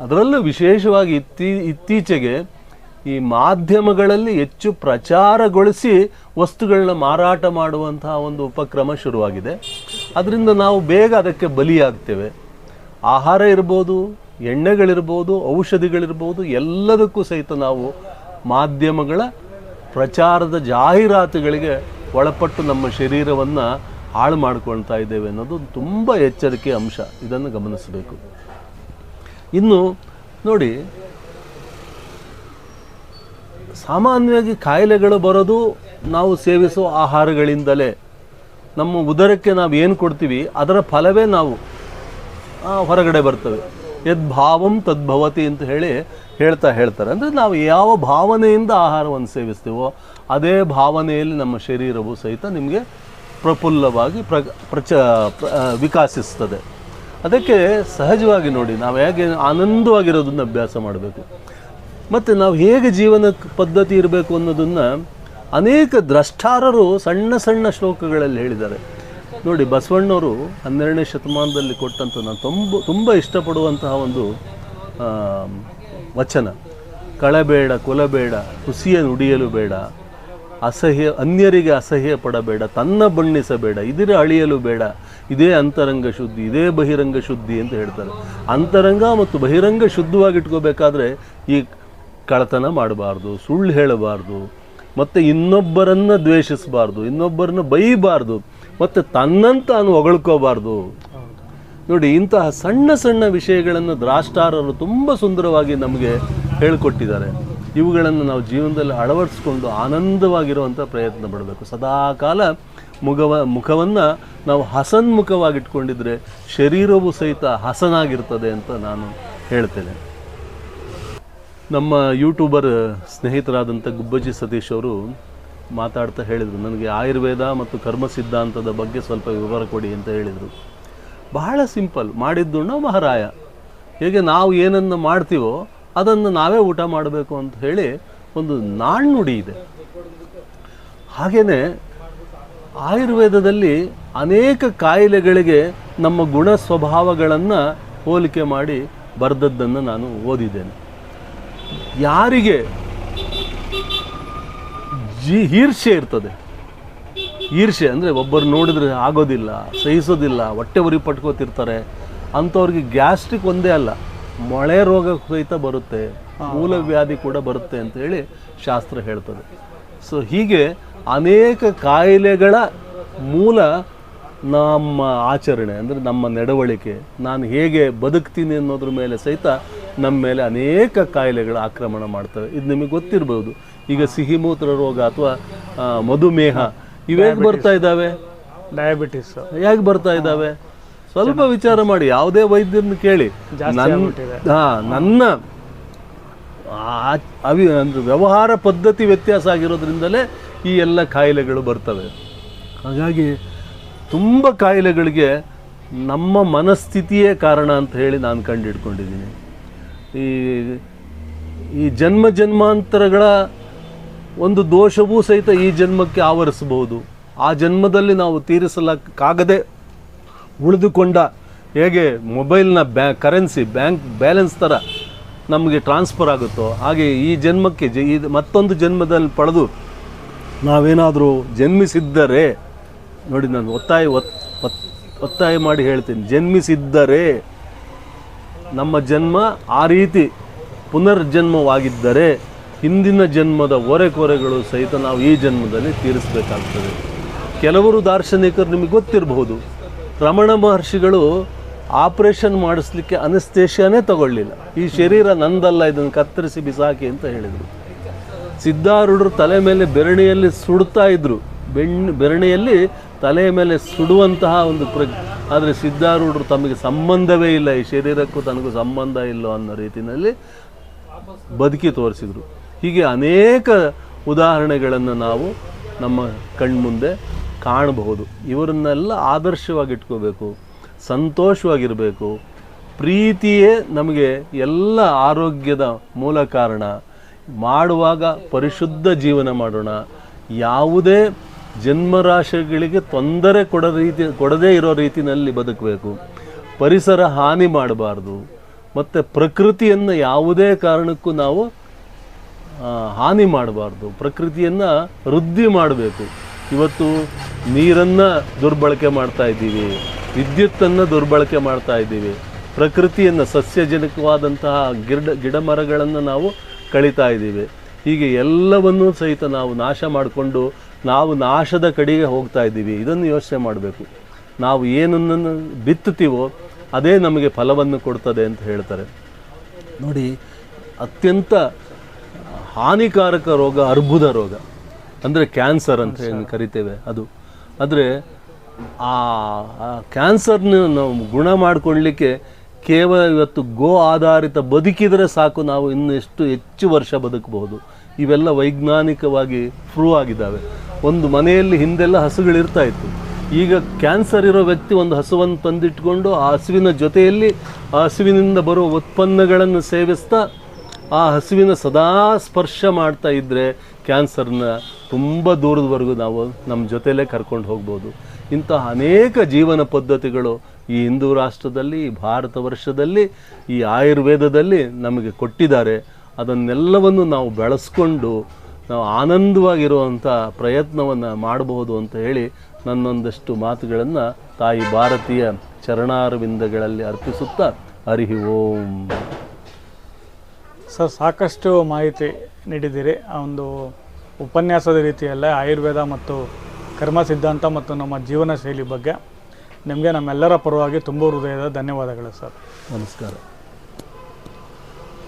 ಅದರಲ್ಲೂ ವಿಶೇಷವಾಗಿ ಇತ್ತೀ ಇತ್ತೀಚೆಗೆ ಈ ಮಾಧ್ಯಮಗಳಲ್ಲಿ ಹೆಚ್ಚು ಪ್ರಚಾರಗೊಳಿಸಿ ವಸ್ತುಗಳನ್ನ ಮಾರಾಟ ಮಾಡುವಂತಹ ಒಂದು ಉಪಕ್ರಮ ಶುರುವಾಗಿದೆ. ಅದರಿಂದ ನಾವು ಬೇಗ ಅದಕ್ಕೆ ಬಲಿಯಾಗ್ತೇವೆ. ಆಹಾರ ಇರ್ಬೋದು, ಎಣ್ಣೆಗಳಿರ್ಬೋದು, ಔಷಧಿಗಳಿರ್ಬೋದು, ಎಲ್ಲದಕ್ಕೂ ಸಹಿತ ನಾವು ಮಾಧ್ಯಮಗಳ ಪ್ರಚಾರದ ಜಾಹೀರಾತುಗಳಿಗೆ ಒಳಪಟ್ಟು ನಮ್ಮ ಶರೀರವನ್ನು ಹಾಳು ಮಾಡ್ಕೊಳ್ತಾ ಇದ್ದೇವೆ ಅನ್ನೋದು ತುಂಬ ಎಚ್ಚರಿಕೆ ಅಂಶ. ಇದನ್ನು ಗಮನಿಸಬೇಕು. ಇನ್ನು ನೋಡಿ ಸಾಮಾನ್ಯವಾಗಿ ಕಾಯಿಲೆಗಳು ಬರೋದು ನಾವು ಸೇವಿಸುವ ಆಹಾರಗಳಿಂದಲೇ. ನಮ್ಮ ಉದರಕ್ಕೆ ನಾವು ಏನು ಕೊಡ್ತೀವಿ, ಅದರ ಫಲವೇ ನಾವು ಹೊರಗಡೆ ಬರ್ತವೆ. ಯದ್ಭಾವಂ ತದ್ಭವತಿ ಅಂತ ಹೇಳಿ ಹೇಳ್ತಾ ಹೇಳ್ತಾರೆ. ಅಂದರೆ ನಾವು ಯಾವ ಭಾವನೆಯಿಂದ ಆಹಾರವನ್ನು ಸೇವಿಸ್ತೀವೋ, ಅದೇ ಭಾವನೆಯಲ್ಲಿ ನಮ್ಮ ಶರೀರವು ಸಹಿತ ನಿಮಗೆ ಪ್ರಫುಲ್ಲವಾಗಿ ಪ್ರ, ಪ್ರಚ, ಪ್ರ- ವಿಕಾಸಿಸ್ತದೆ. ಅದಕ್ಕೆ ಸಹಜವಾಗಿ ನೋಡಿ, ನಾವು ಹೇಗೆ ಆನಂದವಾಗಿರೋದನ್ನು ಅಭ್ಯಾಸ ಮಾಡಬೇಕು. ಮತ್ತು ನಾವು ಹೇಗೆ ಜೀವನ ಪದ್ಧತಿ ಇರಬೇಕು ಅನ್ನೋದನ್ನು ಅನೇಕ ದ್ರಷ್ಟಾರರು ಸಣ್ಣ ಸಣ್ಣ ಶ್ಲೋಕಗಳಲ್ಲಿ ಹೇಳಿದ್ದಾರೆ. ನೋಡಿ, ಬಸವಣ್ಣವರು ಹನ್ನೆರಡನೇ ಶತಮಾನದಲ್ಲಿ ಕೊಟ್ಟಂಥ ನಾನು ತುಂಬ ತುಂಬ ಇಷ್ಟಪಡುವಂತಹ ಒಂದು ವಚನ. ಕಳಬೇಡ, ಕೊಲಬೇಡ ಹುಸಿಯ ನುಡಿಯಲು ಬೇಡ, ಅಸಹ್ಯ, ಅನ್ಯರಿಗೆ ಅಸಹ್ಯ ಪಡಬೇಡ, ತನ್ನ ಬಣ್ಣಿಸಬೇಡ, ಇದರ ಅಳಿಯಲು ಬೇಡ, ಇದೇ ಅಂತರಂಗ ಶುದ್ಧಿ, ಇದೇ ಬಹಿರಂಗ ಶುದ್ಧಿ ಅಂತ ಹೇಳ್ತಾರೆ. ಅಂತರಂಗ ಮತ್ತು ಬಹಿರಂಗ ಶುದ್ಧವಾಗಿ ಇಟ್ಕೋಬೇಕಾದ್ರೆ ಈ ಕಳತನ ಮಾಡಬಾರ್ದು, ಸುಳ್ಳು ಹೇಳಬಾರ್ದು, ಮತ್ತು ಇನ್ನೊಬ್ಬರನ್ನು ದ್ವೇಷಿಸಬಾರ್ದು, ಇನ್ನೊಬ್ಬರನ್ನ ಬೈಬಾರ್ದು, ಮತ್ತು ತನ್ನಂತ ತಾನು ಹೊಗಳ್ಕೋಬಾರ್ದು. ನೋಡಿ, ಇಂತಹ ಸಣ್ಣ ಸಣ್ಣ ವಿಷಯಗಳನ್ನು ದ್ರಾಷ್ಟಾರರು ತುಂಬ ಸುಂದರವಾಗಿ ನಮಗೆ ಹೇಳಿಕೊಟ್ಟಿದ್ದಾರೆ. ಇವುಗಳನ್ನು ನಾವು ಜೀವನದಲ್ಲಿ ಅಳವಡಿಸ್ಕೊಂಡು ಆನಂದವಾಗಿರುವಂಥ ಪ್ರಯತ್ನ ಪಡಬೇಕು. ಸದಾಕಾಲ ಮುಖವ ಮುಖವನ್ನು ನಾವು ಹಸನ್ಮುಖವಾಗಿಟ್ಕೊಂಡಿದ್ರೆ ಶರೀರವು ಸಹಿತ ಹಸನಾಗಿರ್ತದೆ ಅಂತ ನಾನು ಹೇಳ್ತೇನೆ. ನಮ್ಮ ಯೂಟ್ಯೂಬರ್ ಸ್ನೇಹಿತರಾದಂಥ ಗುಬ್ಬಜ್ಜಿ ಸತೀಶ್ ಅವರು ಮಾತಾಡ್ತಾ ಹೇಳಿದರು. ನನಗೆ ಆಯುರ್ವೇದ ಮತ್ತು ಕರ್ಮ ಸಿದ್ಧಾಂತದ ಬಗ್ಗೆ ಸ್ವಲ್ಪ ವಿವರ ಕೊಡಿ ಅಂತ ಹೇಳಿದರು. ಬಹಳ ಸಿಂಪಲ್. ಮಾಡಿದ್ದುಣ್ಣ ಮಹಾರಾಯ. ಹೇಗೆ ನಾವು ಏನನ್ನು ಮಾಡ್ತೀವೋ ಅದನ್ನು ನಾವೇ ಊಟ ಮಾಡಬೇಕು ಅಂತ ಹೇಳಿ ಒಂದು ನಾಣ್ಣುಡಿ ಇದೆ. ಹಾಗೆಯೇ ಆಯುರ್ವೇದದಲ್ಲಿ ಅನೇಕ ಕಾಯಿಲೆಗಳಿಗೆ ನಮ್ಮ ಗುಣ ಸ್ವಭಾವಗಳನ್ನು ಹೋಲಿಕೆ ಮಾಡಿ ಬರೆದದ್ದನ್ನು ನಾನು ಓದಿದ್ದೇನೆ. ಯಾರಿಗೆ? ಜಿ ಈರ್ಷ್ಯೆ ಇರ್ತದೆ. ಈರ್ಷೆ ಅಂದರೆ ಒಬ್ಬರು ನೋಡಿದರೆ ಆಗೋದಿಲ್ಲ ಸಹಿಸೋದಿಲ್ಲ ಹೊಟ್ಟೆ ಉರಿ ಪಟ್ಕೋತಿರ್ತಾರೆ. ಅಂಥವ್ರಿಗೆ ಗ್ಯಾಸ್ಟ್ರಿಕ್ ಒಂದೇ ಅಲ್ಲ ಮೊಳೆ ರೋಗ ಸಹಿತ ಬರುತ್ತೆ ಮೂಲವ್ಯಾಧಿ ಕೂಡ ಬರುತ್ತೆ ಅಂತ ಹೇಳಿ ಶಾಸ್ತ್ರ ಹೇಳ್ತದೆ. ಸೊ ಹೀಗೆ ಅನೇಕ ಕಾಯಿಲೆಗಳ ಮೂಲ ನಮ್ಮ ಆಚರಣೆ ಅಂದರೆ ನಮ್ಮ ನಡವಳಿಕೆ. ನಾನು ಹೇಗೆ ಬದುಕ್ತೀನಿ ಅನ್ನೋದ್ರ ಮೇಲೆ ಸಹಿತ ನಮ್ಮ ಮೇಲೆ ಅನೇಕ ಕಾಯಿಲೆಗಳು ಆಕ್ರಮಣ ಮಾಡ್ತವೆ. ಇದು ನಿಮಗೆ ಗೊತ್ತಿರ್ಬೋದು. ಈಗ ಸಿಹಿ ಮೂತ್ರ ರೋಗ ಅಥವಾ ಮಧುಮೇಹ ಇವೇಗೆ ಬರ್ತಾ ಇದ್ದಾವೆ? ಡಯಾಬಿಟಿಸ್ ಹೇಗೆ ಬರ್ತಾ ಇದ್ದಾವೆ? ಸ್ವಲ್ಪ ವಿಚಾರ ಮಾಡಿ ಯಾವುದೇ ವೈದ್ಯರನ್ನ ಕೇಳಿ. ನನ್ನ ಹಾ ನನ್ನ ಅವಿ ಅಂದ್ರೆ ವ್ಯವಹಾರ ಪದ್ಧತಿ ವ್ಯತ್ಯಾಸ ಆಗಿರೋದ್ರಿಂದಲೇ ಈ ಎಲ್ಲ ಕಾಯಿಲೆಗಳು ಬರ್ತವೆ. ಹಾಗಾಗಿ ತುಂಬ ಕಾಯಿಲೆಗಳಿಗೆ ನಮ್ಮ ಮನಸ್ಥಿತಿಯೇ ಕಾರಣ ಅಂತ ಹೇಳಿ ನಾನು ಕಂಡುಹಿಡ್ಕೊಂಡಿದ್ದೀನಿ ಈ ಈ ಜನ್ಮ ಜನ್ಮಾಂತರಗಳ ಒಂದು ದೋಷವೂ ಸಹಿತ ಈ ಜನ್ಮಕ್ಕೆ ಆವರಿಸಬಹುದು. ಆ ಜನ್ಮದಲ್ಲಿ ನಾವು ತೀರಿಸಲಕ್ಕಾಗದೆ ಉಳಿದುಕೊಂಡ ಹೇಗೆ ಮೊಬೈಲ್ನ ಬ್ಯಾ, ಕರೆನ್ಸಿ, ಬ್ಯಾಂಕ್ ಬ್ಯಾಲೆನ್ಸ್ ಥರ ನಮಗೆ ಟ್ರಾನ್ಸ್ಫರ್ ಆಗುತ್ತೋ, ಹಾಗೆ ಈ ಜನ್ಮಕ್ಕೆ ಜ ಇದು ಮತ್ತೊಂದು ಜನ್ಮದಲ್ಲಿ ಪಡೆದು ನಾವೇನಾದರೂ ಜನ್ಮಿಸಿದ್ದರೆ, ನೋಡಿ ನಾನು ಒತ್ತಾಯ ಒತ್, ಒತ್- ಒತ್ತಾಯ ಮಾಡಿ ಹೇಳ್ತೀನಿ, ಜನ್ಮಿಸಿದ್ದರೆ ನಮ್ಮ ಜನ್ಮ ಆ ರೀತಿ ಪುನರ್ಜನ್ಮವಾಗಿದ್ದರೆ ಹಿಂದಿನ ಜನ್ಮದ ಹೊರೆಕೊರೆಗಳು ಸಹಿತ ನಾವು ಈ ಜನ್ಮದಲ್ಲಿ ತೀರಿಸಬೇಕಾಗ್ತದೆ. ಕೆಲವರು ದಾರ್ಶನಿಕರು ನಿಮಗೆ ಗೊತ್ತಿರಬಹುದು, ರಮಣ ಮಹರ್ಷಿಗಳು ಆಪರೇಷನ್ ಮಾಡಿಸ್ಲಿಕ್ಕೆ ಅನಸ್ತೇಷಿಯಾನೇ ತಗೊಳ್ಳಿಲ್ಲ. ಈ ಶರೀರ ನಂದಲ್ಲ, ಇದನ್ನು ಕತ್ತರಿಸಿ ಬಿಸಾಕಿ ಅಂತ ಹೇಳಿದರು. ಸಿದ್ಧಾರೂಢರು ತಲೆ ಮೇಲೆ ಬೆರಣಿಯಲ್ಲಿ ಸುಡ್ತಾ ಇದ್ರು. ಬೆಣ್ಣೆ, ಬೆರಣಿಯಲ್ಲಿ ತಲೆಯ ಮೇಲೆ ಸುಡುವಂತಹ ಒಂದು ಪ್ರ ಆದರೆ ಸಿದ್ಧಾರೂಢರು ತಮಗೆ ಸಂಬಂಧವೇ ಇಲ್ಲ, ಈ ಶರೀರಕ್ಕೂ ತನಗೂ ಸಂಬಂಧ ಇಲ್ಲ ಅನ್ನೋ ರೀತಿಯಲ್ಲಿ ಬದುಕಿ ತೋರಿಸಿದರು. ಹೀಗೆ ಅನೇಕ ಉದಾಹರಣೆಗಳನ್ನು ನಾವು ನಮ್ಮ ಕಣ್ಮುಂದೆ ಕಾಣಬಹುದು. ಇವರನ್ನೆಲ್ಲ ಆದರ್ಶವಾಗಿಟ್ಕೋಬೇಕು, ಸಂತೋಷವಾಗಿರಬೇಕು. ಪ್ರೀತಿಯೇ ನಮಗೆ ಎಲ್ಲ ಆರೋಗ್ಯದ ಮೂಲ ಕಾರಣ. ಮಾಡುವಾಗ ಪರಿಶುದ್ಧ ಜೀವನ ಮಾಡೋಣ. ಯಾವುದೇ ಜನ್ಮರಾಶಿಗಳಿಗೆ ತೊಂದರೆ ಕೊಡ ರೀತಿ, ಕೊಡದೇ ಇರೋ ರೀತಿಯಲ್ಲಿ ಬದುಕಬೇಕು. ಪರಿಸರ ಹಾನಿ ಮಾಡಬಾರ್ದು. ಮತ್ತು ಪ್ರಕೃತಿಯನ್ನು ಯಾವುದೇ ಕಾರಣಕ್ಕೂ ನಾವು ಹಾನಿ ಮಾಡಬಾರ್ದು. ಪ್ರಕೃತಿಯನ್ನು ವೃದ್ಧಿ ಮಾಡಬೇಕು. ಇವತ್ತು ನೀರನ್ನು ದುರ್ಬಳಕೆ ಮಾಡ್ತಾ ಇದ್ದೀವಿ. ವಿದ್ಯುತ್ತನ್ನು ದುರ್ಬಳಕೆ ಮಾಡ್ತಾ ಇದ್ದೀವಿ. ಪ್ರಕೃತಿಯನ್ನು ಸಸ್ಯಜನಕವಾದಂತಹ ಗಿಡ ಗಿಡ ಮರಗಳನ್ನು ನಾವು ಕಳೀತಾ ಇದ್ದೀವಿ. ಹೀಗೆ ಎಲ್ಲವನ್ನೂ ಸಹಿತ ನಾವು ನಾಶ ಮಾಡಿಕೊಂಡು ನಾವು ನಾಶದ ಕಡೆಗೆ ಹೋಗ್ತಾ ಇದ್ದೀವಿ. ಇದನ್ನು ಯೋಚನೆ ಮಾಡಬೇಕು. ನಾವು ಏನನ್ನು ಬಿತ್ತುತ್ತೀವೋ ಅದೇ ನಮಗೆ ಫಲವನ್ನು ಕೊಡ್ತದೆ ಅಂತ ಹೇಳ್ತಾರೆ. ನೋಡಿ, ಅತ್ಯಂತ ಹಾನಿಕಾರಕ ರೋಗ ಅರ್ಬುದ ರೋಗ. ಅಂದರೆ ಕ್ಯಾನ್ಸರ್ ಅಂತ ಏನು ಕರಿತೇವೆ ಅದು. ಆದರೆ ಆ ಕ್ಯಾನ್ಸರ್ನ ನಾವು ಗುಣ ಮಾಡಿಕೊಳ್ಳಲಿಕ್ಕೆ ಕೇವಲ ಇವತ್ತು ಗೋ ಆಧಾರಿತ ಬದುಕಿದರೆ ಸಾಕು ನಾವು ಇನ್ನೆಷ್ಟು ಹೆಚ್ಚು ವರ್ಷ ಬದುಕಬಹುದು. ಇವೆಲ್ಲ ವೈಜ್ಞಾನಿಕವಾಗಿ ಪ್ರೂವ್ ಆಗಿದ್ದಾವೆ. ಒಂದು ಮನೆಯಲ್ಲಿ ಹಿಂದೆಲ್ಲ ಹಸುಗಳಿರ್ತಾ ಇತ್ತು. ಈಗ ಕ್ಯಾನ್ಸರ್ ಇರೋ ವ್ಯಕ್ತಿ ಒಂದು ಹಸುವನ್ನು ತಂದಿಟ್ಕೊಂಡು ಆ ಹಸುವಿನ ಜೊತೆಯಲ್ಲಿ ಆ ಹಸುವಿನಿಂದ ಬರುವ ಉತ್ಪನ್ನಗಳನ್ನು ಸೇವಿಸ್ತಾ ಆ ಹಸುವಿನ ಸದಾ ಸ್ಪರ್ಶ ಮಾಡ್ತಾ ಇದ್ದರೆ ಕ್ಯಾನ್ಸರ್ನ ತುಂಬ ದೂರದವರೆಗೂ ನಾವು ನಮ್ಮ ಜೊತೆಯಲ್ಲೇ ಕರ್ಕೊಂಡು ಹೋಗ್ಬೋದು. ಇಂತಹ ಅನೇಕ ಜೀವನ ಪದ್ಧತಿಗಳು ಈ ಹಿಂದೂ ರಾಷ್ಟ್ರದಲ್ಲಿ, ಈ ಭಾರತ ವರ್ಷದಲ್ಲಿ, ಈ ಆಯುರ್ವೇದದಲ್ಲಿ ನಮಗೆ ಕೊಟ್ಟಿದ್ದಾರೆ. ಅದನ್ನೆಲ್ಲವನ್ನು ನಾವು ಬೆಳೆಸ್ಕೊಂಡು ನಾವು ಆನಂದವಾಗಿರುವಂಥ ಪ್ರಯತ್ನವನ್ನು ಮಾಡಬಹುದು ಅಂತ ಹೇಳಿ ನನ್ನೊಂದಷ್ಟು ಮಾತುಗಳನ್ನು ತಾಯಿ ಭಾರತೀಯ ಚರಣಾರವಿಂದಗಳಲ್ಲಿ ಅರ್ಪಿಸುತ್ತಾ ಹರಿಹಿ ಓಂ. ಸರ್ ಸಾಕಷ್ಟು ಮಾಹಿತಿ ನೀಡಿದ್ದೀರಿ. ಆ ಒಂದು ಉಪನ್ಯಾಸದ ರೀತಿಯಲ್ಲೇ ಆಯುರ್ವೇದ ಮತ್ತು ಕರ್ಮ ಸಿದ್ಧಾಂತ ಮತ್ತು ನಮ್ಮ ಜೀವನ ಶೈಲಿ ಬಗ್ಗೆ. ನಿಮಗೆ ನಮ್ಮೆಲ್ಲರ ಪರವಾಗಿ ತುಂಬ ಹೃದಯದ ಧನ್ಯವಾದಗಳು ಸರ್. ನಮಸ್ಕಾರ.